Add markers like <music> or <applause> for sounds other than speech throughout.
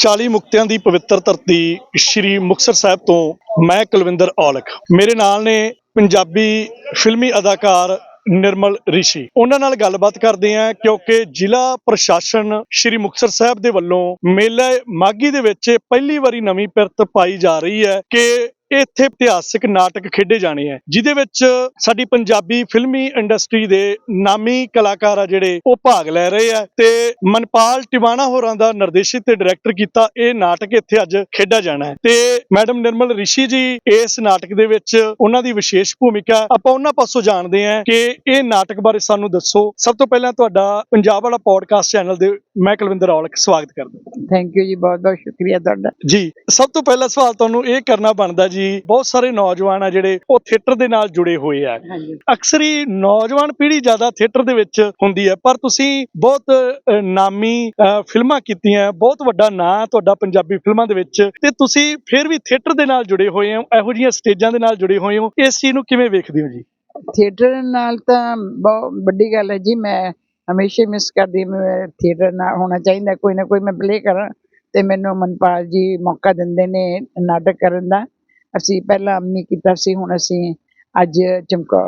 40 ਮੁਕਤਿਆਂ ਦੀ ਪਵਿੱਤਰ ਧਰਤੀ ਸ੍ਰੀ ਮੁਕਤਸਰ ਸਾਹਿਬ ਤੋਂ ਮੈਂ ਕੁਲਵਿੰਦਰ ਔਲਖ। ਮੇਰੇ ਨਾਲ ਨੇ ਪੰਜਾਬੀ ਫਿਲਮੀ ਅਦਾਕਾਰ ਨਿਰਮਲ ਰਿਸ਼ੀ। ਉਹਨਾਂ ਨਾਲ ਗੱਲਬਾਤ ਕਰਦੇ ਆਂ ਕਿਉਂਕਿ ਜ਼ਿਲ੍ਹਾ ਪ੍ਰਸ਼ਾਸਨ ਸ੍ਰੀ ਮੁਕਤਸਰ ਸਾਹਿਬ ਦੇ ਵੱਲੋਂ ਮੇਲੇ ਮਾਗੀ ਦੇ ਵਿੱਚ ਪਹਿਲੀ ਵਾਰੀ ਨਵੀਂ ਪਿਰਤ ਪਾਈ ਜਾ ਰਹੀ ਹੈ ਕਿ ਇੱਥੇ ਇਤਿਹਾਸਿਕ ਨਾਟਕ ਖੇਡੇ ਜਾਣੇ ਆ, ਜਿਹਦੇ ਵਿੱਚ ਸਾਡੀ ਪੰਜਾਬੀ ਫਿਲਮੀ ਇੰਡਸਟਰੀ ਦੇ ਨਾਮੀ ਕਲਾਕਾਰ ਆ ਜਿਹੜੇ, ਉਹ ਭਾਗ ਲੈ ਰਹੇ ਆ ਤੇ ਮਨਪਾਲ ਟਿਵਾਣਾ ਹੋਰਾਂ ਦਾ ਨਿਰਦੇਸ਼ਿਤ ਤੇ ਡਾਇਰੈਕਟਰ ਕੀਤਾ ਇਹ ਨਾਟਕ ਇੱਥੇ ਅੱਜ ਖੇਡਿਆ ਜਾਣਾ ਹੈ। ਤੇ ਮੈਡਮ ਨਿਰਮਲ ਰਿਸ਼ੀ ਜੀ, ਇਸ ਨਾਟਕ ਦੇ ਵਿੱਚ ਉਹਨਾਂ ਦੀ ਵਿਸ਼ੇਸ਼ ਭੂਮਿਕਾ, ਆਪਾਂ ਉਹਨਾਂ ਪਾਸੋਂ ਜਾਣਦੇ ਆ ਕਿ ਇਹ ਨਾਟਕ ਬਾਰੇ ਸਾਨੂੰ ਦੱਸੋ। ਸਭ ਤੋਂ ਪਹਿਲਾਂ ਤੁਹਾਡਾ ਪੰਜਾਬ ਵਾਲਾ ਪੋਡਕਾਸਟ ਚੈਨਲ ਦੇ ਮੈਂ ਕੁਲਵਿੰਦਰ ਔਲਖ ਸਵਾਗਤ ਕਰਦਾ ਥੈਂਕ ਯੂ ਜੀ ਬਹੁਤ ਬਹੁਤ ਸ਼ੁਕਰੀਆ ਤੁਹਾਡਾ। ਜੀ ਸਭ ਤੋਂ ਪਹਿਲਾ ਸਵਾਲ ਤੁਹਾਨੂੰ ਇਹ ਕਰਨਾ ਬਣਦਾ ਜੀ ਬਹੁਤ ਸਾਰੇ ਨੌਜਵਾਨ ਆ ਜਿਹੜੇ ਉਹ ਥੀਏਟਰ ਦੇ ਨਾਲ ਜੁੜੇ ਹੋਏ ਆ। ਅਕਸਰ ਹੀ ਨੌਜਵਾਨ ਪੀੜ੍ਹੀ ਜ਼ਿਆਦਾ ਥੀਏਟਰ ਦੇ ਵਿੱਚ ਹੁੰਦੀ ਹੈ ਪਰ ਤੁਸੀਂ ਬਹੁਤ ਨਾਮੀ ਫਿਲਮਾਂ ਕੀਤੀਆਂ ਬਹੁਤ ਵੱਡਾ ਨਾਂ ਤੁਹਾਡਾ ਪੰਜਾਬੀ ਫਿਲਮਾਂ ਦੇ ਵਿੱਚ ਤੇ ਤੁਸੀਂ ਫਿਰ ਵੀ ਥੀਏਟਰ ਦੇ ਨਾਲ ਜੁੜੇ ਹੋਏ ਹੋ ਇਹੋ ਜਿਹੀਆਂ ਸਟੇਜਾਂ ਦੇ ਨਾਲ ਜੁੜੇ ਹੋਏ ਹੋ ਇਸ ਚੀਜ਼ ਨੂੰ ਕਿਵੇਂ ਵੇਖਦੇ ਹੋ ਜੀ? ਥੀਏਟਰ ਨਾਲ ਤਾਂ ਬਹੁਤ ਵੱਡੀ ਗੱਲ ਹੈ ਜੀ ਮੈਂ ਹਮੇਸ਼ਾ ਮਿਸ ਕਰਦੀ ਮੈਂ ਥੀਏਟਰ ਨਾਲ ਹੋਣਾ ਚਾਹੀਦਾ, ਕੋਈ ਨਾ ਕੋਈ ਮੈਂ ਪਲੇ ਕਰਾਂ ਤੇ ਮੈਨੂੰ ਮਨਪਾਲ ਜੀ ਮੌਕਾ ਦਿੰਦੇ ਨੇ ਨਾਟਕ ਕਰਨ ਦਾ। ਅਸੀਂ ਪਹਿਲਾਂ ਅੰਮੀ ਕੀਤਾ ਸੀ, ਹੁਣ ਅਸੀਂ ਅੱਜ ਚਮਕਾ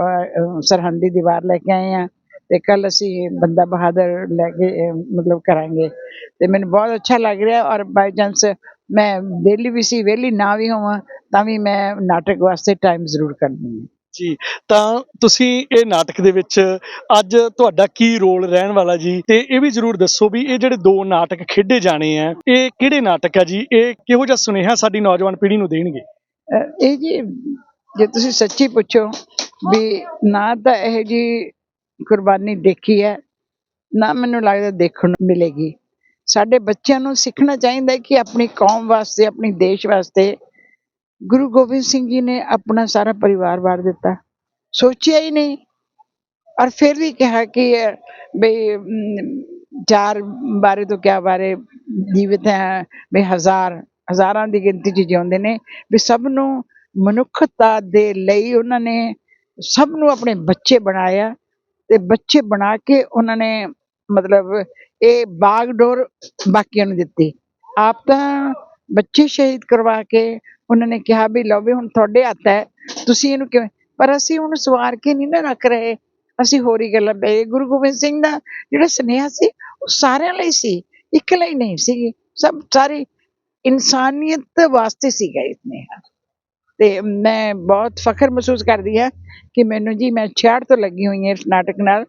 ਸਰਹੰਦੀ ਦੀਵਾਰ ਲੈ ਕੇ ਆਏ ਆ ਤੇ ਕੱਲ ਅਸੀਂ ਬੰਦਾ ਬਹਾਦਰ ਲੈ ਕੇ ਮਤਲਬ ਕਰਾਂਗੇ ਤੇ ਮੈਨੂੰ ਬਹੁਤ ਅੱਛਾ ਲੱਗ ਰਿਹਾ ਔਰ ਬਾਈ ਚਾਂਸ ਮੈਂ ਵਿਹਲੀ ਵੀ ਸੀ, ਵਿਹਲੀ ਨਾ ਵੀ ਹੋਵਾਂ ਤਾਂ ਵੀ ਮੈਂ ਨਾਟਕ ਵਾਸਤੇ ਟਾਈਮ ਜ਼ਰੂਰ ਕਰਦੀ ਹਾਂ। ਜੀ, ਤਾਂ ਤੁਸੀਂ ਇਹ ਨਾਟਕ ਦੇ ਵਿੱਚ ਅੱਜ ਤੁਹਾਡਾ ਕੀ ਰੋਲ ਰਹਿਣ ਵਾਲਾ ਜੀ? ਤੇ ਇਹ ਵੀ ਜਰੂਰ ਦੱਸੋ ਵੀ ਇਹ ਜਿਹੜੇ ਦੋ ਨਾਟਕ ਖੇਡੇ ਜਾਣੇ ਆ, ਇਹ ਕਿਹੜੇ ਨਾਟਕ ਆ ਜੀ? ਇਹ ਕਿਹੋ ਜਿਹਾ ਸੁਨੇਹਾ ਸਾਡੀ ਨੌਜਵਾਨ ਪੀੜ੍ਹੀ ਨੂੰ ਦੇਣਗੇ? ਇਹ ਜੀ, ਜੇ ਤੁਸੀਂ ਸੱਚੀ ਪੁੱਛੋ ਵੀ ਨਾ ਤਾਂ ਇਹ ਜੀ ਕੁਰਬਾਨੀ ਦੇਖੀ ਹੈ, ਨਾ ਮੈਨੂੰ ਲੱਗਦਾ ਦੇਖਣ ਨੂੰ ਮਿਲੇਗੀ। ਸਾਡੇ ਬੱਚਿਆਂ ਨੂੰ ਸਿੱਖਣਾ ਚਾਹੀਦਾ ਕਿ ਆਪਣੀ ਕੌਮ ਵਾਸਤੇ, ਆਪਣੀ ਦੇਸ਼ ਵਾਸਤੇ ਗੁਰੂ ਗੋਬਿੰਦ ਸਿੰਘ ਜੀ ਨੇ ਆਪਣਾ ਸਾਰਾ ਪਰਿਵਾਰ ਵਾਰ ਦਿੱਤਾ। ਸੋਚਿਆ ਹੀ ਨਹੀਂ। ਔਰ ਫਿਰ ਵੀ ਕਿਹਾ ਕਿ, ਬਈ ਚਾਰ ਬਾਰੇ ਤੋਂ ਕਿਆ ਬਾਰੇ ਜੀਵਿਤ ਹੈ ਵੀ ਹਜ਼ਾਰ, ਹਜ਼ਾਰਾਂ ਦੀ ਗਿਣਤੀ 'ਚ ਜਿਉਂਦੇ ਨੇ। ਵੀ ਸਭ ਨੂੰ ਮਨੁੱਖਤਾ ਦੇ ਲਈ ਉਹਨਾਂ ਨੇ ਸਭ ਨੂੰ ਆਪਣੇ ਬੱਚੇ ਬਣਾਇਆ ਤੇ ਬੱਚੇ ਬਣਾ ਕੇ ਉਹਨਾਂ ਨੇ ਮਤਲਬ ਇਹ ਬਾਗਡੋਰ ਬਾਕੀਆਂ ਨੂੰ ਦਿੱਤੀ। ਆਪ ਤਾਂ ਬੱਚੇ ਸ਼ਹੀਦ ਕਰਵਾ ਕੇ ਉਹਨਾਂ ਨੇ ਕਿਹਾ ਵੀ ਲਓ ਵੀ ਹੁਣ ਤੁਹਾਡੇ ਹੱਥ ਹੈ, ਤੁਸੀਂ ਇਹਨੂੰ ਕਿਵੇਂ, ਪਰ ਅਸੀਂ ਹੁਣ ਸਵਾਰ ਕੇ ਨਹੀਂ ਨਾ ਰੱਖ ਰਹੇ। ਅਸੀਂ ਹੋਰ ਹੀ ਗੱਲਾਂ ਪਏ ਗੁਰੂ ਗੋਬਿੰਦ ਸਿੰਘ ਦਾ ਜਿਹੜਾ ਸੁਨੇਹਾ ਸੀ, ਉਹ ਸਾਰਿਆਂ ਲਈ ਸੀ, ਇੱਕ ਲਈ ਨਹੀਂ ਸੀ। ਸਭ ਸਾਰੀ ਇਨਸਾਨੀਅਤ ਵਾਸਤੇ ਸੀਗਾ ਇਹ ਸੁਨੇਹਾ। ਤੇ ਮੈਂ ਬਹੁਤ ਫਖਰ ਮਹਿਸੂਸ ਕਰਦੀ ਹਾਂ ਕਿ ਮੈਨੂੰ ਜੀ, ਮੈਂ 66 ਤੋਂ ਲੱਗੀ ਹੋਈ ਹਾਂ ਇਸ ਨਾਟਕ ਨਾਲ।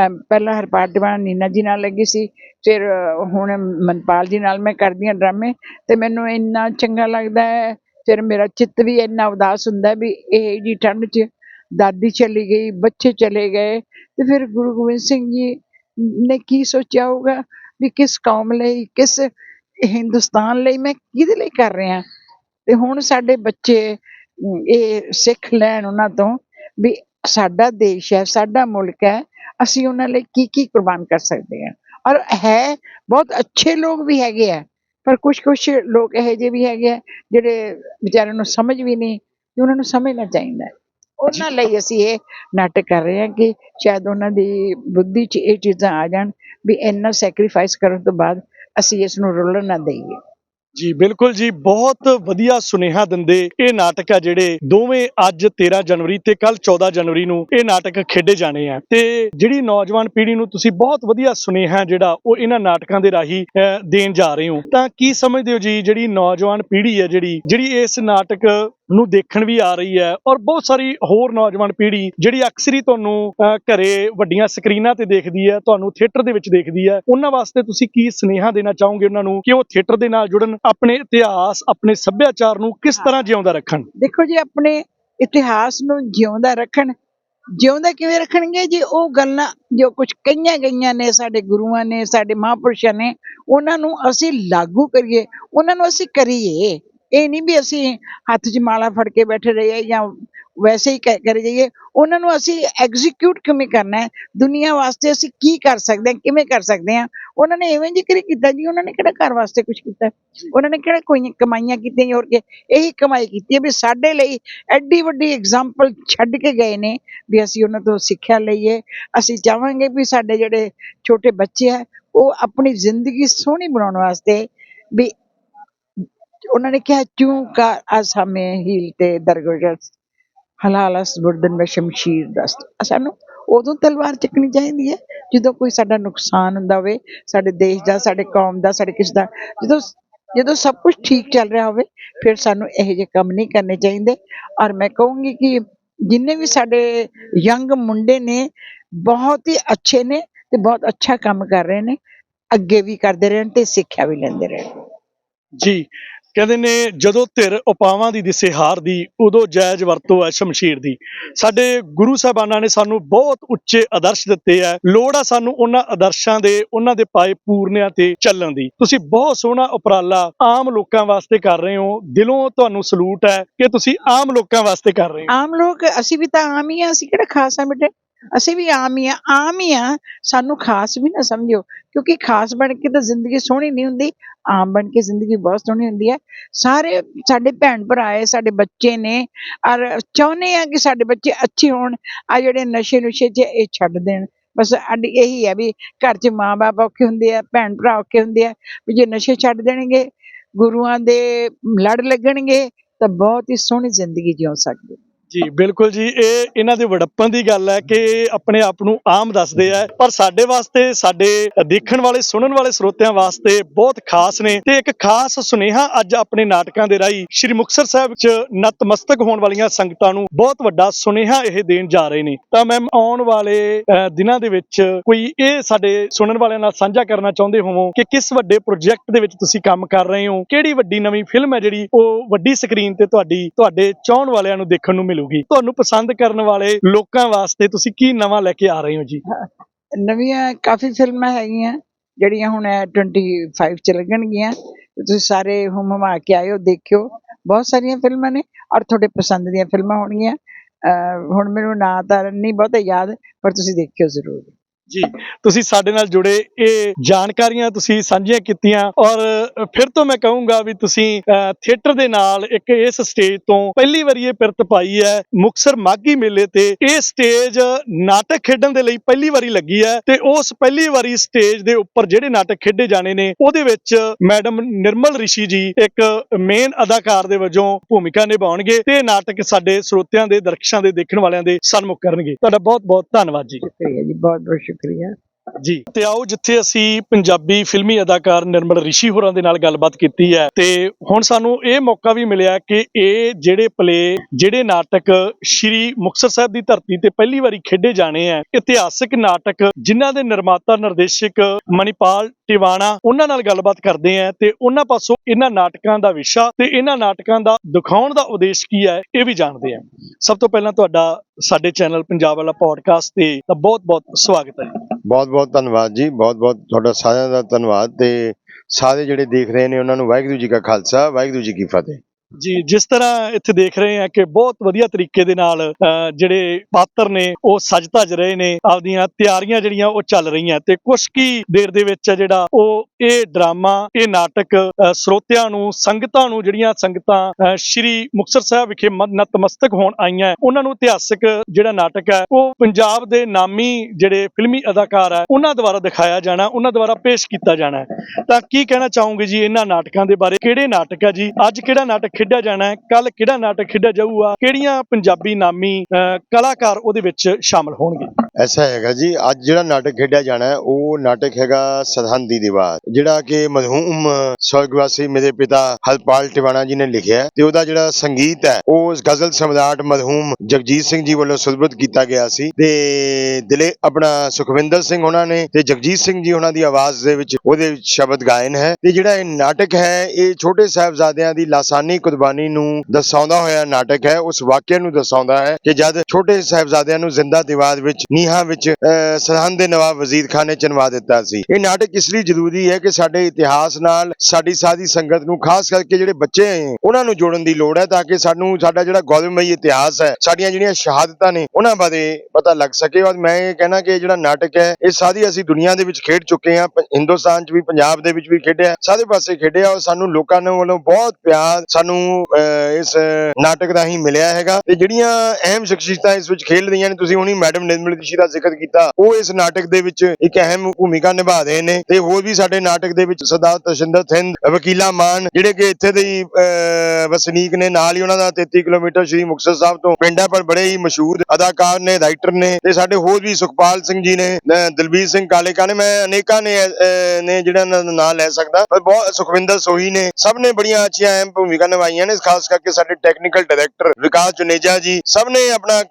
ਅਮ ਪਹਿਲਾਂ ਹਰਪਾਲ ਦੀਵਾਨ ਨੀਨਾ ਜੀ ਨਾਲ ਲੱਗੀ ਸੀ, ਫਿਰ ਹੁਣ ਮਨਪਾਲ ਜੀ ਨਾਲ ਮੈਂ ਕਰਦੀ ਹਾਂ ਡਰਾਮੇ। ਤੇ ਮੈਨੂੰ ਇੰਨਾ ਚੰਗਾ ਲੱਗਦਾ ਹੈ ਫਿਰ ਮੇਰਾ ਚਿੱਤ ਵੀ ਇੰਨਾ ਉਦਾਸ ਹੁੰਦਾ ਵੀ ਇਹ ਜੀ ਠੰਡ 'ਚ ਦਾਦੀ ਚਲੀ ਗਈ, ਬੱਚੇ ਚਲੇ ਗਏ ਤੇ ਫਿਰ ਗੁਰੂ ਗੋਬਿੰਦ ਸਿੰਘ ਜੀ ਨੇ ਕੀ ਸੋਚਿਆ ਹੋਊਗਾ ਵੀ ਕਿਸ ਕੌਮ ਲਈ, ਕਿਸ ਹਿੰਦੁਸਤਾਨ ਲਈ ਮੈਂ ਕਿਹਦੇ ਲਈ ਕਰ ਰਿਹਾ? ਤੇ ਹੁਣ ਸਾਡੇ ਬੱਚੇ ਇਹ ਸਿੱਖ ਲੈਣ ਉਹਨਾਂ ਤੋਂ ਵੀ ਸਾਡਾ ਦੇਸ਼ ਹੈ, ਸਾਡਾ ਮੁਲਕ ਹੈ, ਅਸੀਂ ਉਹਨਾਂ ਲਈ ਕੀ ਕੀ ਕੁਰਬਾਨ ਕਰ ਸਕਦੇ ਹਾਂ? ਔਰ ਹੈ, ਬਹੁਤ ਅੱਛੇ ਲੋਕ ਵੀ ਹੈਗੇ ਆ। ਪਰ ਕੁਝ ਕੁਝ ਲੋਕ ਇਹੋ ਜਿਹੇ ਵੀ ਹੈਗੇ ਆ ਜਿਹੜੇ ਵਿਚਾਰਿਆਂ ਨੂੰ ਸਮਝ ਵੀ ਨਹੀਂ ਤੇ ਉਹਨਾਂ ਨੂੰ ਸਮਝਣਾ ਚਾਹੀਦਾ। ਹੈ ਉਹਨਾਂ ਲਈ ਅਸੀਂ ਇਹ ਨਾਟਕ ਕਰ ਰਹੇ ਹਾਂ ਕਿ ਸ਼ਾਇਦ ਉਹਨਾਂ ਦੀ ਬੁੱਧੀ 'ਚ ਇਹ ਚੀਜ਼ਾਂ ਆ ਜਾਣ ਵੀ ਇੰਨਾ ਸੈਕਰੀਫਾਈਸ ਕਰਨ ਤੋਂ ਬਾਅਦ ਅਸੀਂ ਇਸ ਨੂੰ ਰੁਲਣ ਨਾ ਦੇਈਏ। ਜੀ ਬਿਲਕੁਲ ਜੀ ਬਹੁਤ ਵਧੀਆ ਸੁਨੇਹਾ ਦਿੰਦੇ ਇਹ ਨਾਟਕ ਆ ਜਿਹੜੇ ਦੋਵੇਂ ਅੱਜ 13 ਜਨਵਰੀ ਤੇ ਕੱਲ 14 ਜਨਵਰੀ ਨੂੰ ਇਹ ਨਾਟਕ ਖੇਡੇ ਜਾਣੇ ਆ। ਤੇ ਜਿਹੜੀ ਨੌਜਵਾਨ ਪੀੜ੍ਹੀ ਨੂੰ ਤੁਸੀਂ ਬਹੁਤ ਵਧੀਆ ਸੁਨੇਹਾ ਜਿਹੜਾ ਉਹ ਇਹਨਾਂ ਨਾਟਕਾਂ ਦੇ ਰਾਹੀਂ ਅਹ, ਦੇਣ ਜਾ ਰਹੇ ਹੋ ਤਾਂ ਕੀ ਸਮਝਦੇ ਹੋ ਜੀ ਜਿਹੜੀ ਨੌਜਵਾਨ ਪੀੜ੍ਹੀ ਹੈ ਜਿਹੜੀ ਜਿਹੜੀ ਇਸ ਨਾਟਕ ਨੂੰ ਦੇਖਣ ਵੀ ਆ ਰਹੀ ਹੈ ਔਰ ਬਹੁਤ ਸਾਰੀ ਹੋਰ ਨੌਜਵਾਨ ਪੀੜ੍ਹੀ ਜਿਹੜੀ ਅਕਸਰ ਹੀ ਤੁਹਾਨੂੰ ਘਰੇ ਵੱਡੀਆਂ ਸਕਰੀਨਾਂ ਤੇ ਦੇਖਦੀ ਹੈ ਤੁਹਾਨੂੰ ਥੀਏਟਰ ਦੇ ਵਿੱਚ ਦੇਖਦੀ ਹੈ ਉਹਨਾਂ ਵਾਸਤੇ ਤੁਸੀਂ ਕੀ ਸੁਨੇਹਾ ਦੇਣਾ ਚਾਹੋਗੇ ਉਹਨਾਂ ਨੂੰ ਕਿ ਉਹ ਥੀਏਟਰ ਦੇ ਨਾਲ ਜੁੜਨ ਆਪਣੇ ਇਤਿਹਾਸ ਆਪਣੇ ਸੱਭਿਆਚਾਰ ਨੂੰ ਕਿਸ ਤਰ੍ਹਾਂ ਜਿਉਂਦਾ ਰੱਖਣ? ਦੇਖੋ ਜੀ ਆਪਣੇ ਇਤਿਹਾਸ ਨੂੰ ਜਿਉਂਦਾ ਰੱਖਣ ਜਿਉਂਦਾ ਕਿਵੇਂ ਰੱਖਣਗੇ ਜੀ? ਉਹ ਗੱਲਾਂ ਜੋ ਕੁਝ ਕਹੀਆਂ ਗਈਆਂ ਨੇ ਸਾਡੇ ਗੁਰੂਆਂ ਨੇ ਸਾਡੇ ਮਹਾਂਪੁਰਸ਼ਾਂ ਨੇ ਉਹਨਾਂ ਨੂੰ ਅਸੀਂ ਲਾਗੂ ਕਰੀਏ ਉਹਨਾਂ ਨੂੰ ਅਸੀਂ ਕਰੀਏ। ਇਹ ਨਹੀਂ ਵੀ ਅਸੀਂ ਹੱਥ 'ਚ ਮਾਲਾ ਫੜ ਕੇ ਬੈਠੇ ਰਹੀਏ ਜਾਂ ਵੈਸੇ ਹੀ ਕ- ਜਾਈਏ, ਉਹਨਾਂ ਨੂੰ ਅਸੀਂ ਐਗਜ਼ੀਕਿਊਟ ਕਿਵੇਂ ਕਰਨਾ ਹੈ? ਦੁਨੀਆ ਵਾਸਤੇ ਅਸੀਂ ਕੀ ਕਰ ਸਕਦੇ ਹਾਂ, ਕਿਵੇਂ ਕਰ ਸਕਦੇ ਹਾਂ? ਉਹਨਾਂ ਨੇ ਐਵੇਂ ਜਿਕਰ ਕੀਤਾ ਜੀ, ਉਹਨਾਂ ਨੇ ਕਿਹੜਾ ਘਰ ਵਾਸਤੇ ਕੁਝ ਕੀਤਾ? ਉਹਨਾਂ ਨੇ ਕਿਹੜਾ ਕੋਈ ਕਮਾਈਆਂ ਕੀਤੀਆਂ ਹੋਰ ਕੇ? ਇਹੀ ਕਮਾਈ ਕੀਤੀ ਹੈ ਵੀ ਸਾਡੇ ਲਈ ਐਡੀ ਵੱਡੀ ਐਗਜ਼ਾਮਪਲ ਛੱਡ ਕੇ ਗਏ ਨੇ ਵੀ ਅਸੀਂ ਉਹਨਾਂ ਤੋਂ ਸਿੱਖਿਆ ਲਈਏ। ਅਸੀਂ ਚਾਹਾਂਗੇ ਵੀ ਸਾਡੇ ਜਿਹੜੇ ਛੋਟੇ ਬੱਚੇ ਆ ਉਹ ਆਪਣੀ ਜ਼ਿੰਦਗੀ ਸੋਹਣੀ ਬਣਾਉਣ ਵਾਸਤੇ ਵੀ ਉਹਨਾਂ ਨੇ ਕਿਹਾ ਚੂੰ ਕਾ ਅਸਾਮੇ ਹੀਲ ਤੇ ਦਰਗੋਜਸ ਹਲਾਲਸ ਬੁਰਦਨ ਵਿੱਚ ਸ਼ਮਸ਼ੀਰ ਦਸਤ ਸਾਨੂੰ ਉਦੋਂ ਤਲਵਾਰ ਚੱਕਣੀ ਚਾਹੀਦੀ ਹੈ, ਜਦੋਂ ਕੋਈ ਸਾਡਾ ਨੁਕਸਾਨ ਹੁੰਦਾ ਹੋਵੇ, ਸਾਡੇ ਦੇਸ਼ ਦਾ, ਸਾਡੇ ਕੌਮ ਦਾ, ਸਾਡੇ ਕਿਸ ਦਾ, ਜਦੋਂ ਜਦੋਂ ਸਭ ਕੁਝ ਠੀਕ ਚੱਲ ਰਿਹਾ ਹੋਵੇ, ਫਿਰ ਸਾਨੂੰ ਇਹੋ ਜਿਹੇ ਕੰਮ ਨਹੀਂ ਕਰਨੇ ਚਾਹੀਦੇ। ਔਰ ਮੈਂ ਕਹੂੰਗੀ ਕਿ ਜਿੰਨੇ ਵੀ ਸਾਡੇ ਯੰਗ ਮੁੰਡੇ ਨੇ, ਬਹੁਤ ਹੀ ਅੱਛੇ ਨੇ ਤੇ ਬਹੁਤ ਅੱਛਾ ਕੰਮ ਕਰ ਰਹੇ ਨੇ, ਅੱਗੇ ਵੀ ਕਰਦੇ ਰਹਿਣ ਤੇ ਸਿੱਖਿਆ ਵੀ ਲੈਂਦੇ ਰਹਿਣ। ਜੀ। ਕਹਿੰਦੇ ਨੇ, ਜਦੋਂ ਧਿਰ ਉਪਾਵਾਂ ਦੀ ਦਿਸੇ ਹਾਰ ਦੀ, ਉਦੋਂ ਜਾਇਜ਼ ਵਰਤੋ ਹੈ ਸ਼ਮਸ਼ੀਰ ਦੀ। ਸਾਡੇ ਗੁਰੂ ਸਾਹਿਬਾਨਾਂ ਨੇ ਸਾਨੂੰ ਬਹੁਤ ਉੱਚੇ ਆਦਰਸ਼ ਦਿੱਤੇ ਆ। ਲੋੜ ਆ ਸਾਨੂੰ ਉਹਨਾਂ ਆਦਰਸ਼ਾਂ ਦੇ, ਉਹਨਾਂ ਦੇ ਪਾਏ ਪੂਰਨਿਆਂ ਤੇ ਚੱਲਣ ਦੀ। ਤੁਸੀਂ ਬਹੁਤ ਸੋਹਣਾ ਉਪਰਾਲਾ ਆਮ ਲੋਕਾਂ ਵਾਸਤੇ ਕਰ ਰਹੇ ਹੋ। ਦਿਲੋਂ ਤੁਹਾਨੂੰ ਸਲੂਟ ਹੈ ਕਿ ਤੁਸੀਂ ਆਮ ਲੋਕਾਂ ਵਾਸਤੇ ਕਰ ਰਹੇ ਹੋ। ਆਮ ਲੋਕ, ਅਸੀਂ ਵੀ ਤਾਂ ਆਮ ਹੀ ਆ। ਅਸੀਂ ਕਿਹੜਾ ਖਾਸ ਆ ਬੇਟੇ? ਅਸੀਂ ਵੀ ਆਮ ਹੀ ਆ। ਆਮ ਹੀ ਆ। ਸਾਨੂੰ ਖਾਸ ਵੀ ਨਾ ਸਮਝਿਓ। ਕਿਉਂਕਿ ਖਾਸ ਬਣ ਕੇ ਤਾਂ ਜ਼ਿੰਦਗੀ ਸੋਹਣੀ ਨਹੀਂ ਹੁੰਦੀ। ਆਮ ਬਣ ਕੇ ਜ਼ਿੰਦਗੀ ਬਹੁਤ ਸੋਹਣੀ ਹੁੰਦੀ ਹੈ। ਸਾਰੇ ਸਾਡੇ ਭੈਣ ਭਰਾ ਹੈ ਸਾਡੇ ਬੱਚੇ ਨੇ ਔਰ ਚਾਹੁੰਦੇ ਆ ਕਿ ਸਾਡੇ ਬੱਚੇ ਅੱਛੇ ਹੋਣ। ਆ ਜਿਹੜੇ ਨਸ਼ੇ ਨੁਸ਼ੇ 'ਚ ਇਹ ਛੱਡ ਦੇਣ। ਬਸ ਸਾਡੀ ਇਹੀ ਹੈ ਵੀ ਘਰ 'ਚ ਮਾਂ-ਬਾਪ ਔਖੇ ਹੁੰਦੇ ਆ ਭੈਣ ਭਰਾ ਔਖੇ ਹੁੰਦੇ ਆ ਵੀ ਜੇ ਨਸ਼ੇ ਛੱਡ ਦੇਣਗੇ, ਗੁਰੂਆਂ ਦੇ ਲੜ ਲੱਗਣਗੇ ਤਾਂ ਬਹੁਤ ਹੀ ਸੋਹਣੀ ਜ਼ਿੰਦਗੀ ਜਿਉ ਸਕਦੇ। ਜੀ, ਬਿਲਕੁਲ ਜੀ। ਇਹ ਇਹਨਾਂ ਦੇ ਵਡੱਪਣ ਦੀ ਗੱਲ ਹੈ ਕਿ ਆਪਣੇ ਆਪ ਨੂੰ ਆਮ ਦੱਸਦੇ ਆ। ਪਰ ਸਾਡੇ ਵਾਸਤੇ, ਸਾਡੇ ਦੇਖਣ ਵਾਲੇ, ਸੁਣਨ ਵਾਲੇ ਸਰੋਤਿਆਂ ਵਾਸਤੇ ਬਹੁਤ ਖਾਸ ਨੇ ਤੇ ਇੱਕ ਖਾਸ ਸੁਨੇਹਾ ਅੱਜ ਆਪਣੇ ਨਾਟਕਾਂ ਦੇ ਰਾਹੀਂ ਸ੍ਰੀ ਮੁਕਤਸਰ ਸਾਹਿਬ 'ਚ ਨਤਮਸਤਕ ਹੋਣ ਵਾਲੀਆਂ ਸੰਗਤਾਂ ਨੂੰ ਬਹੁਤ ਵੱਡਾ ਸੁਨੇਹਾ ਇਹ ਦੇਣ ਜਾ ਰਹੇ ਨੇ। ਤਾਂ ਮੈਂ ਆਉਣ ਵਾਲੇ ਦਿਨਾਂ ਦੇ ਵਿੱਚ ਕੋਈ ਇਹ ਸਾਡੇ ਸੁਣਨ ਵਾਲਿਆਂ ਨਾਲ ਸਾਂਝਾ ਕਰਨਾ ਚਾਹੁੰਦੇ ਹੋਵੋ ਕਿ ਕਿਸ ਵੱਡੇ ਪ੍ਰੋਜੈਕਟ ਦੇ ਵਿੱਚ ਤੁਸੀਂ ਕੰਮ ਕਰ ਰਹੇ ਹੋ? ਕਿਹੜੀ ਵੱਡੀ ਨਵੀਂ ਫਿਲਮ ਹੈ ਜਿਹੜੀ ਉਹ ਵੱਡੀ ਸਕਰੀਨ ਤੇ ਤੁਹਾਡੀ, ਤੁਹਾਡੇ ਚਾਹਣ ਵਾਲਿਆਂ ਨੂੰ ਦੇਖਣ ਨੂੰ ਮਿਲੂਗੀ। ਤੁਹਾਨੂੰ ਪਸੰਦ ਕਰਨ ਵਾਲੇ ਲੋਕਾਂ ਵਾਸਤੇ ਤੁਸੀਂ ਕੀ ਨਵਾਂ ਲੈ ਕੇ ਆ ਰਹੇ ਹੋ ਜੀ? ਨਵੀਆਂ ਕਾਫੀ ਫਿਲਮਾਂ ਹੈਗੀਆਂ, ਜਿਹੜੀਆਂ ਹੁਣ ਇਹ 25 ਚ ਲੱਗਣਗੀਆਂ। ਤੁਸੀਂ ਸਾਰੇ ਹੁਮ ਹਮਾ ਕੇ ਆਇਓ, ਦੇਖਿਓ। ਬਹੁਤ ਸਾਰੀਆਂ ਫਿਲਮਾਂ ਨੇ ਔਰ ਤੁਹਾਡੇ ਪਸੰਦ ਦੀਆਂ ਫਿਲਮਾਂ ਹੋਣਗੀਆਂ। ਅਹ, ਹੁਣ ਮੈਨੂੰ ਨਾਂ ਤਾਂ ਨਹੀਂ ਬਹੁਤਾ ਯਾਦ, ਪਰ ਤੁਸੀਂ ਦੇਖਿਓ ਜ਼ਰੂਰ। ਜੀ। ਤੁਸੀਂ ਸਾਡੇ ਨਾਲ ਜੁੜੇ, ਇਹ ਜਾਣਕਾਰੀਆਂ ਤੁਸੀਂ ਸਾਂਝੀਆਂ ਕੀਤੀਆਂ ਔਰ ਫਿਰ ਤੋਂ ਮੈਂ ਕਹੂੰਗਾ ਵੀ ਤੁਸੀਂ ਥੀਏਟਰ ਦੇ ਨਾਲ ਇੱਕ ਇਸ ਸਟੇਜ ਤੋਂ ਪਹਿਲੀ ਵਾਰੀ ਇਹ ਪਿਰਤ ਪਾਈ ਹੈ, ਮੁਕਸਰ ਮਾਗੀ ਮੇਲੇ ਤੇ। ਇਹ ਸਟੇਜ ਨਾਟਕ ਖੇਡਣ ਦੇ ਲਈ ਪਹਿਲੀ ਵਾਰੀ ਲੱਗੀ ਹੈ ਤੇ ਉਸ ਪਹਿਲੀ ਵਾਰੀ ਸਟੇਜ ਦੇ ਉੱਪਰ ਜਿਹੜੇ ਨਾਟਕ ਖੇਡੇ ਜਾਣੇ ਨੇ, ਉਹਦੇ ਵਿੱਚ ਮੈਡਮ ਨਿਰਮਲ ਰਿਸ਼ੀ ਜੀ ਇੱਕ ਮੇਨ ਅਦਾਕਾਰ ਦੇ ਵਜੋਂ ਭੂਮਿਕਾ ਨਿਭਾਉਣਗੇ ਤੇ ਇਹ ਨਾਟਕ ਸਾਡੇ ਸਰੋਤਿਆਂ ਦੇ ਦਰਸ਼ਕਾਂ ਦੇ, ਦੇਖਣ ਵਾਲਿਆਂ ਦੇ ਸਨਮੁਖ ਕਰਨਗੇ। ਤੁਹਾਡਾ ਬਹੁਤ ਬਹੁਤ ਧੰਨਵਾਦ ਜੀ। ਸ਼ੁਕਰੀਆ ਜੀ ਬਹੁਤ ਬਹੁਤ ਸ਼ੁਕਰੀਆ ਜੀ। ਤੇ ਆਓ ਜਿੱਥੇ ਅਸੀਂ ਪੰਜਾਬੀ ਫਿਲਮੀ ਅਦਾਕਾਰ ਨਿਰਮਲ ਰਿਸ਼ੀ ਹੋਰਾਂ ਦੇ ਨਾਲ ਗੱਲਬਾਤ ਕੀਤੀ ਹੈ। ਤੇ ਹੁਣ ਸਾਨੂੰ ਇਹ ਮੌਕਾ ਵੀ ਮਿਲਿਆ ਕਿ ਇਹ ਜਿਹੜੇ ਪਲੇ, ਜਿਹੜੇ ਨਾਟਕ ਸ਼੍ਰੀ ਮੁਕਤਸਰ ਸਾਹਿਬ ਦੀ ਧਰਤੀ ਤੇ ਪਹਿਲੀ ਵਾਰੀ ਖੇਡੇ ਜਾਣੇ ਆ ਇਤਿਹਾਸਕ ਨਾਟਕ ਜਿਨ੍ਹਾਂ ਦੇ ਨਿਰਮਾਤਾ ਨਿਰਦੇਸ਼ਕ ਮਣੀਪਾਲ ਟਿਵਾਣਾ ਉਹਨਾਂ ਨਾਲ ਗੱਲਬਾਤ ਕਰਦੇ ਆ ਤੇ ਉਹਨਾਂ ਪਾਸੋਂ ਇਹਨਾਂ ਨਾਟਕਾਂ ਦਾ ਵਿਸ਼ਾ ਤੇ ਇਹਨਾਂ ਨਾਟਕਾਂ ਦਾ ਦਿਖਾਉਣ ਦਾ ਉਦੇਸ਼ ਕੀ ਹੈ, ਇਹ ਵੀ ਜਾਣਦੇ ਆ ਸਭ ਤੋਂ ਪਹਿਲਾਂ ਤੁਹਾਡਾ ਸਾਡੇ ਚੈਨਲ ਪੰਜਾਬ ਵਾਲਾ ਪੋਡਕਾਸਟ ਤੇ ਬਹੁਤ-ਬਹੁਤ ਸਵਾਗਤ ਹੈ। ਬਹੁਤ ਬਹੁਤ ਧੰਨਵਾਦ ਜੀ, ਬਹੁਤ ਬਹੁਤ ਤੁਹਾਡਾ ਸਾਰਿਆਂ ਦਾ ਧੰਨਵਾਦ ਤੇ ਸਾਰੇ ਜਿਹੜੇ ਦੇਖ ਰਹੇ ਨੇ ਉਹਨਾਂ ਨੂੰ ਵਾਹਿਗੁਰੂ ਜੀ ਕਾ ਖਾਲਸਾ, ਵਾਹਿਗੁਰੂ ਜੀ ਕੀ ਫਤਿਹ। ਜੀ ਜਿਸ ਤਰ੍ਹਾਂ ਇੱਥੇ ਦੇਖ ਰਹੇ ਆ ਕਿ ਬਹੁਤ ਵਧੀਆ ਤਰੀਕੇ ਦੇ ਨਾਲ ਅਹ, ਜਿਹੜੇ ਪਾਤਰ ਨੇ ਉਹ ਸਜ ਧਜ ਰਹੇ ਨੇ ਆਪਦੀਆਂ ਤਿਆਰੀਆਂ ਜਿਹੜੀਆਂ ਉਹ ਚੱਲ ਰਹੀਆਂ ਤੇ ਕੁਛ ਕੀ ਦੇਰ ਦੇ ਵਿੱਚ ਆ ਜਿਹੜਾ ਉਹ ਇਹ ਡਰਾਮਾ ਇਹ ਨਾਟਕ ਸਰੋਤਿਆਂ ਨੂੰ ਸੰਗਤਾਂ ਨੂੰ ਜਿਹੜੀਆਂ ਸੰਗਤਾਂ ਸ਼੍ਰੀ ਮੁਕਤਸਰ ਸਾਹਿਬ ਵਿਖੇ ਨਤਮਸਤਕ ਹੋਣ ਆਈਆਂ ਉਹਨਾਂ ਨੂੰ ਇਤਿਹਾਸਕ ਜਿਹੜਾ ਨਾਟਕ ਹੈ ਉਹ ਪੰਜਾਬ ਦੇ ਨਾਮੀ ਜਿਹੜੇ ਫਿਲਮੀ ਅਦਾਕਾਰ ਹੈ ਉਹਨਾਂ ਦੁਆਰਾ ਦਿਖਾਇਆ ਜਾਣਾ ਉਹਨਾਂ ਦੁਆਰਾ ਪੇਸ਼ ਕੀਤਾ ਜਾਣਾ ਤਾਂ ਕੀ ਕਹਿਣਾ ਚਾਹੋਗੇ ਜੀ ਇਹਨਾਂ ਨਾਟਕਾਂ ਦੇ ਬਾਰੇ? ਕਿਹੜੇ ਨਾਟਕ ਹੈ ਜੀ? ਅੱਜ ਕਿਹੜਾ ਨਾਟਕ ਖੇਡਿਆ ਜਾਣਾ ਹੈ। ਕੱਲ ਕਿਹੜਾ ਨਾਟਕ ਖੇਡਿਆ ਜਾਊਗਾ? ਕਿਹੜੀਆਂ ਪੰਜਾਬੀ ਨਾਮੀ ਕਲਾਕਾਰ ਉਹਦੇ ਵਿੱਚ ਸ਼ਾਮਲ ਹੋਣਗੇ? ਐਸਾ ਹੈਗਾ ਜੀ, ਅੱਜ ਜਿਹੜਾ ਨਾਟਕ ਖੇਡਿਆ ਜਾਣਾ ਹੈ, ਉਹ ਨਾਟਕ ਹੈਗਾ ਸਰਹੰਦ ਦੀਵਾਰ ਜਿਹੜਾ ਕਿ ਮਰਹੂਮ ਸਵਰਗਵਾਸੀ ਮੇਰੇ ਪਿਤਾ ਹਰਪਾਲ ਟਿਵਾਣਾ ਜੀ ਨੇ ਲਿਖਿਆ ਤੇ ਉਹਦਾ ਜਿਹੜਾ ਸੰਗੀਤ ਹੈ, ਉਹ ਗਜ਼ਲ ਸਮਰਾਟ ਮਰਹੂਮ ਜਗਜੀਤ ਸਿੰਘ ਜੀ ਵੱਲੋਂ ਸੁਰਬਤ ਕੀਤਾ ਗਿਆ ਸੀ ਤੇ ਦਿਲੇ ਆਪਣਾ ਸੁਖਵਿੰਦਰ ਸਿੰਘ ਉਹਨਾਂ ਨੇ ਤੇ ਜਗਜੀਤ ਸਿੰਘ ਜੀ ਉਹਨਾਂ ਦੀ ਆਵਾਜ਼ ਦੇ ਵਿੱਚ ਉਹਦੇ ਸ਼ਬਦ ਗਾਇਨ ਹੈ। ਤੇ ਜਿਹੜਾ ਇਹ ਨਾਟਕ ਹੈ, ਇਹ ਛੋਟੇ ਸਾਹਿਬਜ਼ਾਦਿਆਂ ਦੀ ਲਾਸਾਨੀ ਕੁਰਬਾਨੀ ਨੂੰ ਦਰਸਾਉਂਦਾ ਹੋਇਆ ਨਾਟਕ ਹੈ ਉਸ ਵਾਕਿਆ ਨੂੰ ਦਰਸਾਉਂਦਾ ਹੈ ਕਿ ਜਦ ਛੋਟੇ ਸਾਹਿਬਜ਼ਾਦਿਆਂ ਨੂੰ ਜ਼ਿੰਦਾ ਦੀਵਾਰ ਵਿੱਚ ਨੀਹਾਂ ਵਿੱਚ ਅਹ, ਸਰਹੰਦ ਦੇ ਨਵਾਬ ਵਜ਼ੀਰ ਖਾਨ ਨੇ ਚਿਣਵਾ ਦਿੱਤਾ ਸੀ। ਇਹ ਨਾਟਕ ਇਸ ਲਈ ਜ਼ਰੂਰੀ ਹੈ ਕਿ ਸਾਡੇ ਇਤਿਹਾਸ ਨਾਲ ਸਾਡੀ ਸਾਦੀ ਸੰਗਤ ਨੂੰ ਖਾਸ ਕਰਕੇ ਜਿਹੜੇ ਬੱਚੇ ਹੈ ਉਹਨਾਂ ਨੂੰ ਜੋੜਨ ਦੀ ਲੋੜ ਹੈ ਤਾਂ ਕਿ ਸਾਨੂੰ ਸਾਡਾ ਜਿਹੜਾ ਗੌਰਵਮਈ ਇਤਿਹਾਸ ਹੈ ਸਾਡੀਆਂ ਜਿਹੜੀਆਂ ਸ਼ਹਾਦਤਾਂ ਨੇ ਉਹਨਾਂ ਬਾਰੇ ਪਤਾ ਲੱਗ ਸਕੇ। ਔਰ ਮੈਂ ਇਹ ਕਹਿਣਾ ਕਿ ਇਹ ਜਿਹੜਾ ਨਾਟਕ ਹੈ ਇਹ ਸਾਰੀ ਅਸੀਂ ਦੁਨੀਆ ਦੇ ਵਿੱਚ ਖੇਡ ਚੁੱਕੇ ਹਾਂ ਹਿੰਦੁਸਤਾਨ 'ਚ ਵੀ ਪੰਜਾਬ ਦੇ ਵਿੱਚ ਵੀ ਖੇਡਿਆ ਸਾਰੇ ਪਾਸੇ ਖੇਡਿਆ ਔਰ ਸਾਨੂੰ ਲੋਕਾਂ ਨੂੰ ਵੱਲੋਂ ਬਹੁਤ ਪਿਆਰ ਸਾਨੂੰ ਸਾਨੂੰ ਇਸ ਨਾਟਕ ਰਾਹੀਂ ਮਿਲਿਆ ਹੈਗਾ। ਤੇ ਜਿਹੜੀਆਂ ਅਹਿਮ ਸ਼ਖਸੀਅਤਾਂ ਇਸ ਵਿੱਚ ਖੇਡ ਰਹੀਆਂ ਨੇ ਤੁਸੀਂ ਹੁਣੀ ਮੈਡਮ ਨਿਰਮਲ ਰਿਸ਼ੀ ਦਾ ਜ਼ਿਕਰ ਕੀਤਾ ਉਹ ਇਸ ਨਾਟਕ ਦੇ ਵਿੱਚ ਇੱਕ ਅਹਿਮ ਭੂਮਿਕਾ ਨਿਭਾ ਰਹੇ ਨੇ। ਤੇ ਹੋਰ ਵੀ ਸਾਡੇ ਨਾਟਕ ਦੇ ਵਿੱਚ ਸਰਦਾਰ ਤਸ਼ਿੰਦਰ ਸਿੰਘ ਵਕੀਲਾ ਮਾਨ ਜਿਹੜੇ ਕਿ ਇੱਥੇ ਦੇ ਅਹ, ਵਸਨੀਕ ਨੇ ਨਾਲ ਹੀ ਉਹਨਾਂ ਦਾ 33 ਕਿਲੋਮੀਟਰ ਸ਼੍ਰੀ ਮੁਕਤਸਰ ਸਾਹਿਬ ਤੋਂ ਪਿੰਡ ਹੈ ਪਰ ਬੜੇ ਹੀ ਮਸ਼ਹੂਰ ਅਦਾਕਾਰ ਨੇ ਰਾਈਟਰ ਨੇ। ਤੇ ਸਾਡੇ ਹੋਰ ਵੀ ਸੁਖਪਾਲ ਸਿੰਘ ਜੀ ਨੇ ਦਲਬੀਰ ਸਿੰਘ ਕਾਲੇਕਾ ਨੇ ਮੈਂ ਅਨੇਕਾਂ ਨੇ ਨੇ ਜਿਹੜਾ ਇਹਨਾਂ ਦਾ ਨਾਮ ਲੈ ਸਕਦਾ ਪਰ ਬਹੁਤ ਸੁਖਵਿੰਦਰ ਸੋਹੀ ਨੇ ਸਭ ਨੇ ਬੜੀਆਂ ਅੱਛੀਆਂ ਅਹਿਮ ਭੂਮਿਕਾ ਨਿਭਾਈ ਨਿਭਾਈਆਂ ਨੇ, ਖਾਸ ਕਰਕੇ ਸਾਡੇ ਟੈਕਨੀਕਲ ਡਾਇਰੈਕਟਰ ਵਿਕਾਸ ਜੁਨੇਜਾ ਜੀ, ਸਭ ਨੇ ਆਪਣਾ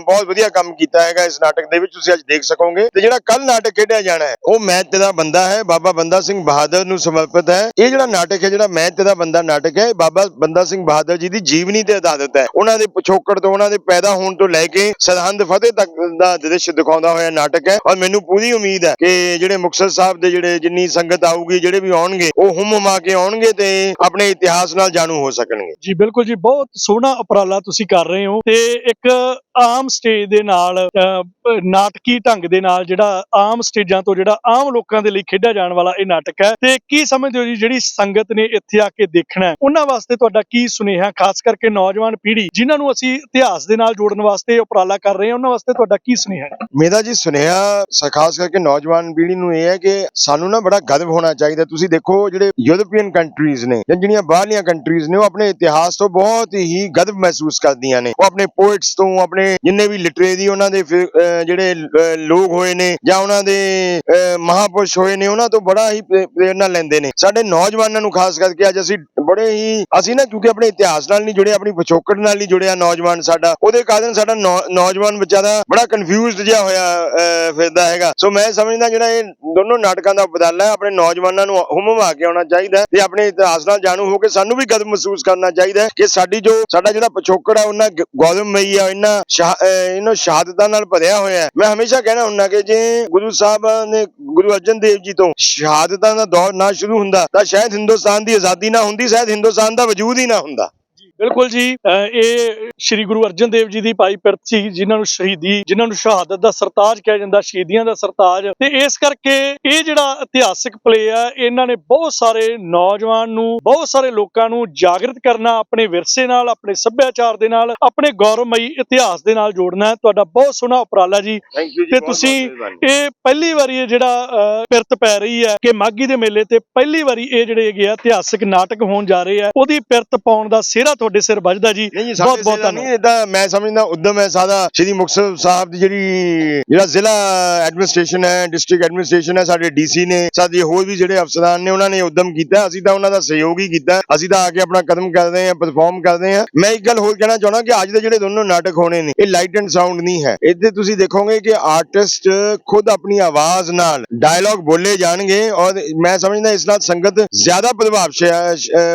ਬਹੁਤ ਵਧੀਆ ਕੰਮ ਕੀਤਾ ਹੈਗਾ ਇਸ ਨਾਟਕ ਦੇ ਵਿੱਚ, ਤੁਸੀਂ ਅੱਜ ਦੇਖ ਸਕੋਗੇ। ਤੇ ਜਿਹੜਾ ਕੱਲ ਨਾਟਕ ਖੇਡਿਆ ਜਾਣਾ ਹੈ, ਉਹ ਮੈਂ ਦਾ ਬੰਦਾ ਹੈ, ਬਾਬਾ ਬੰਦਾ ਸਿੰਘ ਬਹਾਦਰ ਨੂੰ ਸਮਰਪਿਤ ਹੈ। ਇਹ ਜਿਹੜਾ ਨਾਟਕ ਹੈ, ਜਿਹੜਾ ਮੈਂ ਦਾ ਬੰਦਾ ਨਾਟਕ ਹੈ ਬਾਬਾ ਬੰਦਾ ਸਿੰਘ ਬਹਾਦਰ ਜੀ ਦੀ ਜੀਵਨੀ ਤੇ ਆਧਾਰਿਤ ਹੈ। ਉਹਨਾਂ ਦੇ ਪਿਛੋਕੜ ਤੋਂ, ਉਹਨਾਂ ਦੇ ਪੈਦਾ ਹੋਣ ਤੋਂ ਲੈ ਕੇ ਸਰਹੰਦ ਫਤਿਹ ਤੱਕ ਦਾ ਦ੍ਰਿਸ਼ ਦਿਖਾਉਂਦਾ ਹੋਇਆ ਨਾਟਕ ਹੈ। ਔਰ ਮੈਨੂੰ ਪੂਰੀ ਉਮੀਦ ਹੈ ਕਿ ਜਿਹੜੇ ਮੁਕਤਸਰ ਸਾਹਿਬ ਦੇ ਜਿਹੜੇ ਜਿੰਨੀ ਸੰਗਤ ਆਊਗੀ, ਜਿਹੜੇ ਵੀ ਆਉਣਗੇ, ਉਹ ਹੁਮ ਹੁਮਾ ਕੇ ਆਉਣਗੇ ਤੇ ਆਪਣੇ ਇਤਿਹਾਸ ਨਾਲ ਜਾਣੂ ਹੋ ਸਕਣਗੇ। ਜੀ ਬਿਲਕੁਲ ਜੀ ਬਹੁਤ ਸੋਹਣਾ ਉਪਰਾਲਾ ਤੁਸੀਂ ਕਰ ਰਹੇ ਹੋ ਤੇ ਇੱਕ ਆਮ ਸਟੇਜ ਦੇ ਨਾਲ ਨਾਟਕੀ ਢੰਗ ਦੇ ਨਾਲ ਜਿਹੜਾ ਆਮ ਸਟੇਜਾਂ ਤੋਂ ਜਿਹੜਾ ਆਮ ਲੋਕਾਂ ਦੇ ਲਈ ਖੇਡਿਆ ਜਾਣ ਵਾਲਾ ਇਹ ਨਾਟਕ ਹੈ ਤੇ ਕੀ ਸਮਝਦੇ ਹੋ ਜੀ ਜਿਹੜੀ ਸੰਗਤ ਨੇ ਇੱਥੇ ਆ ਕੇ ਦੇਖਣਾ ਉਹਨਾਂ ਵਾਸਤੇ ਤੁਹਾਡਾ ਕੀ ਸੁਨੇਹਾ ਖਾਸ ਕਰਕੇ ਨੌਜਵਾਨ ਪੀੜ੍ਹੀ ਜਿਨ੍ਹਾਂ ਨੂੰ ਅਸੀਂ ਇਤਿਹਾਸ ਦੇ ਨਾਲ ਜੋੜਨ ਵਾਸਤੇ ਉਪਰਾਲਾ ਕਰ ਰਹੇ ਹਾਂ ਉਹਨਾਂ ਵਾਸਤੇ ਤੁਹਾਡਾ ਕੀ ਸੁਨੇਹਾ ਹੈ? ਮੇਰਾ ਜੀ ਸੁਨੇਹਾ ਖਾਸ ਕਰਕੇ ਨੌਜਵਾਨ ਪੀੜ੍ਹੀ ਨੂੰ ਇਹ ਹੈ ਕਿ ਸਾਨੂੰ ਨਾ ਬੜਾ ਗਰਵ ਹੋਣਾ ਚਾਹੀਦਾ। ਤੁਸੀਂ ਦੇਖੋ ਜਿਹੜੇ ਯੂਰਪੀਅਨ ਕੰਟਰੀਜ਼ ਨੇ ਜਾਂ ਜਿਹੜੀਆਂ ਬਾਹਰਲੀਆਂ ਕੰਟਰੀਜ਼ ਨੇ ਉਹ ਆਪਣੇ ਇਤਿਹਾਸ ਤੋਂ ਬਹੁਤ ਹੀ ਗਰਵ ਮਹਿਸੂਸ ਕਰਦੀਆਂ ਨੇ। ਉਹ ਆਪਣੇ ਪੋਇਟਸ ਤੋਂ ਆਪਣੇ ਜਿੰਨੇ ਵੀ ਲਿਟਰੇਰੀ ਉਹਨਾਂ ਦੇ ਅਹ, ਜਿਹੜੇ ਅਹ, ਲੋਕ ਹੋਏ ਨੇ ਜਾਂ ਉਹਨਾਂ ਦੇ ਅਹ, ਮਹਾਪੁਰਸ਼ ਹੋਏ ਨੇ ਉਹਨਾਂ ਤੋਂ ਬੜਾ ਹੀ ਪ੍ਰੇ- ਪ੍ਰੇਰਨਾ ਲੈਂਦੇ ਨੇ। ਸਾਡੇ ਨੌਜਵਾਨਾਂ ਨੂੰ ਖਾਸ ਕਰਕੇ ਅੱਜ ਅਸੀਂ ਬੜੇ ਹੀ, ਅਸੀਂ ਨਾ ਕਿਉਂਕਿ ਆਪਣੇ ਇਤਿਹਾਸ ਨਾਲ ਨਹੀਂ ਜੁੜੇ, ਆਪਣੀ ਪਿਛੋਕੜ ਨਾਲ ਨਹੀਂ ਜੁੜਿਆ ਨੌਜਵਾਨ ਸਾਡਾ, ਉਹਦੇ ਕਾਰਨ ਸਾਡਾ ਨੌ- ਨੌਜਵਾਨ ਵਿਚਾਰਾ ਬੜਾ ਕਨਫਿਊਜ਼ਡ ਜਿਹਾ ਹੋਇਆ ਫਿਰਦਾ ਹੈਗਾ। ਸੋ ਮੈਂ ਸਮਝਦਾ ਜਿਹੜਾ ਇਹ ਦੋਨੋਂ ਨਾਟਕਾਂ ਦਾ ਉਪਰਾਲਾ ਹੈ, ਆਪਣੇ ਨੌਜਵਾਨਾਂ ਨੂੰ ਹੁਮਵਾ ਕੇ ਆਉਣਾ ਚਾਹੀਦਾ ਤੇ ਆਪਣੇ ਇਤਿਹਾਸ ਨਾਲ ਜਾਣੂ ਹੋ ਕੇ ਸਾਨੂੰ ਵੀ ਗਰਵ ਮਹਿਸੂਸ ਕਰਨਾ ਚਾਹੀਦਾ ਕਿ ਸਾਡੀ ਜੋ, ਸਾਡਾ ਜਿਹੜਾ ਪਿਛੋਕੜ ਹੈ ਉਹਨਾਂ ਗੌਰਵਮਈ ਆ, ਇਹਨਾਂ ਸ਼ਹਾ- ਇਹਨਾਂ ਸ਼ਹਾਦਤਾਂ ਨਾਲ ਭਰਿਆ ਹੋਇਆ ਹੈ। ਮੈਂ ਹਮੇਸ਼ਾ ਕਹਿਣਾ ਹੁੰਦਾ ਕਿ ਜੇ ਗੁਰੂ ਸਾਹਿਬ ਨੇ ਗੁਰੂ ਅਰਜਨ ਦੇਵ ਜੀ ਤੋਂ ਸ਼ਹਾਦਤਾਂ ਦਾ ਦੌਰ ਨਾ ਸ਼ੁਰੂ ਹੁੰਦਾ, ਤਾਂ ਸ਼ਾਇਦ ਹਿੰਦੁਸਤਾਨ ਦੀ ਆਜ਼ਾਦੀ ਨਾ ਹੁੰਦੀ ਸ਼ਾਇਦ ਹਿੰਦੁਸਤਾਨ ਦਾ ਵਜੂਦ ਹੀ ਨਾ ਹੁੰਦਾ। ਬਿਲਕੁਲ ਜੀ ਇਹ ਸ੍ਰੀ ਗੁਰੂ ਅਰਜਨ ਦੇਵ ਜੀ ਦੀ ਪਾਈ ਪਿਰਤ ਸੀ ਜਿਨ੍ਹਾਂ ਨੂੰ ਸ਼ਹੀਦੀ ਜਿਨ੍ਹਾਂ ਨੂੰ ਸ਼ਹਾਦਤ ਦਾ ਸਰਤਾਜ ਕਿਹਾ ਜਾਂਦਾ ਸ਼ਹੀਦੀਆਂ ਦਾ ਸਰਤਾਜ। ਤੇ ਇਸ ਕਰਕੇ ਇਹ ਜਿਹੜਾ ਇਤਿਹਾਸਿਕ ਪਲੇ ਆ ਇਹਨਾਂ ਨੇ ਬਹੁਤ ਸਾਰੇ ਨੌਜਵਾਨ ਨੂੰ ਬਹੁਤ ਸਾਰੇ ਲੋਕਾਂ ਨੂੰ ਜਾਗਰਿਤ ਕਰਨਾ ਆਪਣੇ ਵਿਰਸੇ ਨਾਲ ਆਪਣੇ ਸੱਭਿਆਚਾਰ ਦੇ ਨਾਲ ਆਪਣੇ ਗੌਰਵਮਈ ਇਤਿਹਾਸ ਦੇ ਨਾਲ ਜੋੜਨਾ। ਤੁਹਾਡਾ ਬਹੁਤ ਸੋਹਣਾ ਉਪਰਾਲਾ ਜੀ। ਤੇ ਤੁਸੀਂ ਇਹ ਪਹਿਲੀ ਵਾਰੀ ਇਹ ਜਿਹੜਾ ਪਿਰਤ ਪੈ ਰਹੀ ਹੈ ਕਿ ਮਾਗੀ ਦੇ ਮੇਲੇ ਤੇ ਪਹਿਲੀ ਵਾਰੀ ਇਹ ਜਿਹੜੇ ਹੈਗੇ ਆ ਇਤਿਹਾਸਿਕ ਨਾਟਕ ਹੋਣ ਜਾ ਰਹੇ ਆ ਉਹਦੀ ਪਿਰਤ ਪਾਉਣ ਦਾ ਸਿਹਰਾ ਤੁਹਾਡੇ ਸਿਰ ਵੱਜਦਾ ਜੀ। ਨਹੀਂ ਬਹੁਤ ਬਹੁਤ ਨਹੀਂ ਇਹਦਾ ਮੈਂ ਸਮਝਦਾ ਉਦਮ ਹੈ ਸਾਡਾ ਸ਼੍ਰੀ ਮੁਕਤਸਰ ਸਾਹਿਬ ਦੀ ਜਿਹੜੀ ਜਿਹੜਾ ਜ਼ਿਲ੍ਹਾ ਐਡਮਿਨਿਸਟ੍ਰੇਸ਼ਨ ਹੈ ਡਿਸਟ੍ਰਿਕਟ ਐਡਮਿਨਿਸਟ੍ਰੇਸ਼ਨ ਹੈ ਸਾਡੇ ਡੀਸੀ ਨੇ ਸਾਡੇ ਹੋਰ ਵੀ ਜਿਹੜੇ ਅਫਸਰਾਨ ਨੇ ਉਹਨਾਂ ਨੇ ਉਦਮ ਕੀਤਾ। ਅਸੀਂ ਤਾਂ ਉਹਨਾਂ ਦਾ ਸਹਿਯੋਗ ਹੀ ਕੀਤਾ। ਅਸੀਂ ਤਾਂ ਆ ਕੇ ਆਪਣਾ ਕਦਮ ਕਰਦੇ ਹਾਂ ਪਰਫਾਰਮ ਕਰਦੇ ਹਾਂ। ਮੈਂ ਇੱਕ ਗੱਲ ਹੋਰ ਕਹਿਣਾ ਚਾਹੁੰਦਾ ਕਿ ਅੱਜ ਦੇ ਜਿਹੜੇ ਦੋਨੋਂ ਨਾਟਕ ਹੋਣੇ ਨੇ ਇਹ ਲਾਈਟ ਐਂਡ ਸਾਊਂਡ ਨਹੀਂ ਹੈ। ਇੱਥੇ ਤੁਸੀਂ ਦੇਖੋਗੇ ਕਿ ਆਰਟਿਸਟ ਖੁਦ ਆਪਣੀ ਆਵਾਜ਼ ਨਾਲ ਡਾਇਲੌਗ ਬੋਲੇ ਜਾਣਗੇ ਔਰ ਮੈਂ ਸਮਝਦਾ ਇਸ ਨਾਲ ਸੰਗਤ ਜ਼ਿਆਦਾ ਪ੍ਰਭਾਵ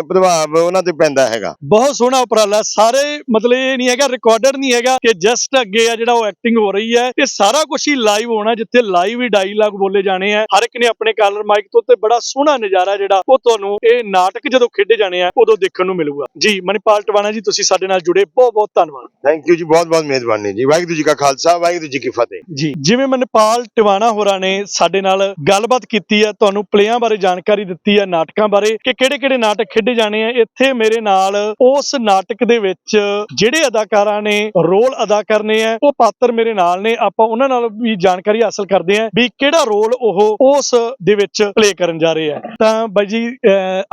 ਪ੍ਰਭਾਵ ਉਹਨਾਂ ਤੇ ਪੈਂਦਾ ਹੈਗਾ। ਬਹੁਤ ਸੋਹਣਾ ਉਪਰਾਲਾ ਸਾਰੇ ਮਤਲਬ ਇਹ ਨਹੀਂ ਹੈਗਾ ਰਿਕਾਰਡਡ ਨਹੀਂ ਹੈਗਾ ਕਿ ਜਸਟ ਅੱਗੇ ਆ ਜਿਹੜਾ ਉਹ ਐਕਟਿੰਗ ਹੋ ਰਹੀ ਹੈ ਇਹ ਸਾਰਾ ਕੁਝ ਹੀ ਲਾਈਵ ਹੋਣਾ ਜਿੱਥੇ ਲਾਈਵ ਹੀ ਡਾਇਲੌਗ ਬੋਲੇ ਜਾਣੇ ਆ। ਹਰ ਇੱਕ ਨੇ ਆਪਣੇ ਕਾਲਰ ਮਾਈਕ ਤੋਂ ਤੇ ਬੜਾ ਸੋਹਣਾ ਨਜ਼ਾਰਾ ਜਿਹੜਾ ਉਹ ਤੁਹਾਨੂੰ ਇਹ ਨਾਟਕ ਜਦੋਂ ਖੇਡੇ ਜਾਣੇ ਆ ਉਦੋਂ ਦੇਖਣ ਨੂੰ ਮਿਲੂਗਾ। ਜੀ ਮਨੀਪਾਲ ਟਵਾਣਾ ਜੀ ਤੁਸੀਂ ਸਾਡੇ ਨਾਲ ਜੁੜੇ। ਬਹੁਤ ਬਹੁਤ ਧੰਨਵਾਦ। ਥੈਂਕ ਯੂ ਜੀ ਬਹੁਤ ਬਹੁਤ ਮਿਹਰਬਾਨੀ ਜੀ। ਵਾਹਿਗੁਰੂ ਜੀ ਕਾ ਖਾਲਸਾ ਵਾਹਿਗੁਰੂ ਜੀ ਕੀ ਫਤਿਹ। ਜੀ ਜਿਵੇਂ ਮਨਪਾਲ ਟਿਵਾਣਾ ਹੋਰਾਂ ਨੇ ਸਾਡੇ ਨਾਲ ਗੱਲਬਾਤ ਕੀਤੀ ਹੈ ਤੁਹਾਨੂੰ ਪਲੇਆਂ ਬਾਰੇ ਜਾਣਕਾਰੀ ਦਿੱਤੀ ਹੈ ਨਾਟਕਾਂ ਬਾਰੇ ਕਿ ਕਿਹੜੇ-ਕਿਹੜੇ ਨਾਟਕ ਖੇਡੇ ਜਾਣੇ ਆ ਇੱਥੇ ਮੇਰੇ ਨਾਲ ਉਸ ਨਾਟਕ ਦੇ ਵਿੱਚ ਜਿਹੜੇ ਅਦਾਕਾਰਾਂ ਨੇ ਰੋਲ ਅਦਾ ਕਰਨੇ ਆ, ਉਹ ਪਾਤਰ ਮੇਰੇ ਨਾਲ ਨੇ, ਆਪਾਂ ਉਹਨਾਂ ਨਾਲ ਵੀ ਜਾਣਕਾਰੀ ਹਾਸਲ ਕਰਦੇ ਆ ਵੀ ਕਿਹੜਾ ਰੋਲ ਉਹ ਉਸ ਦੇ ਵਿੱਚ ਪਲੇ ਕਰਨ ਜਾ ਰਹੇ ਆ। ਤਾਂ ਬਾਈ ਜੀ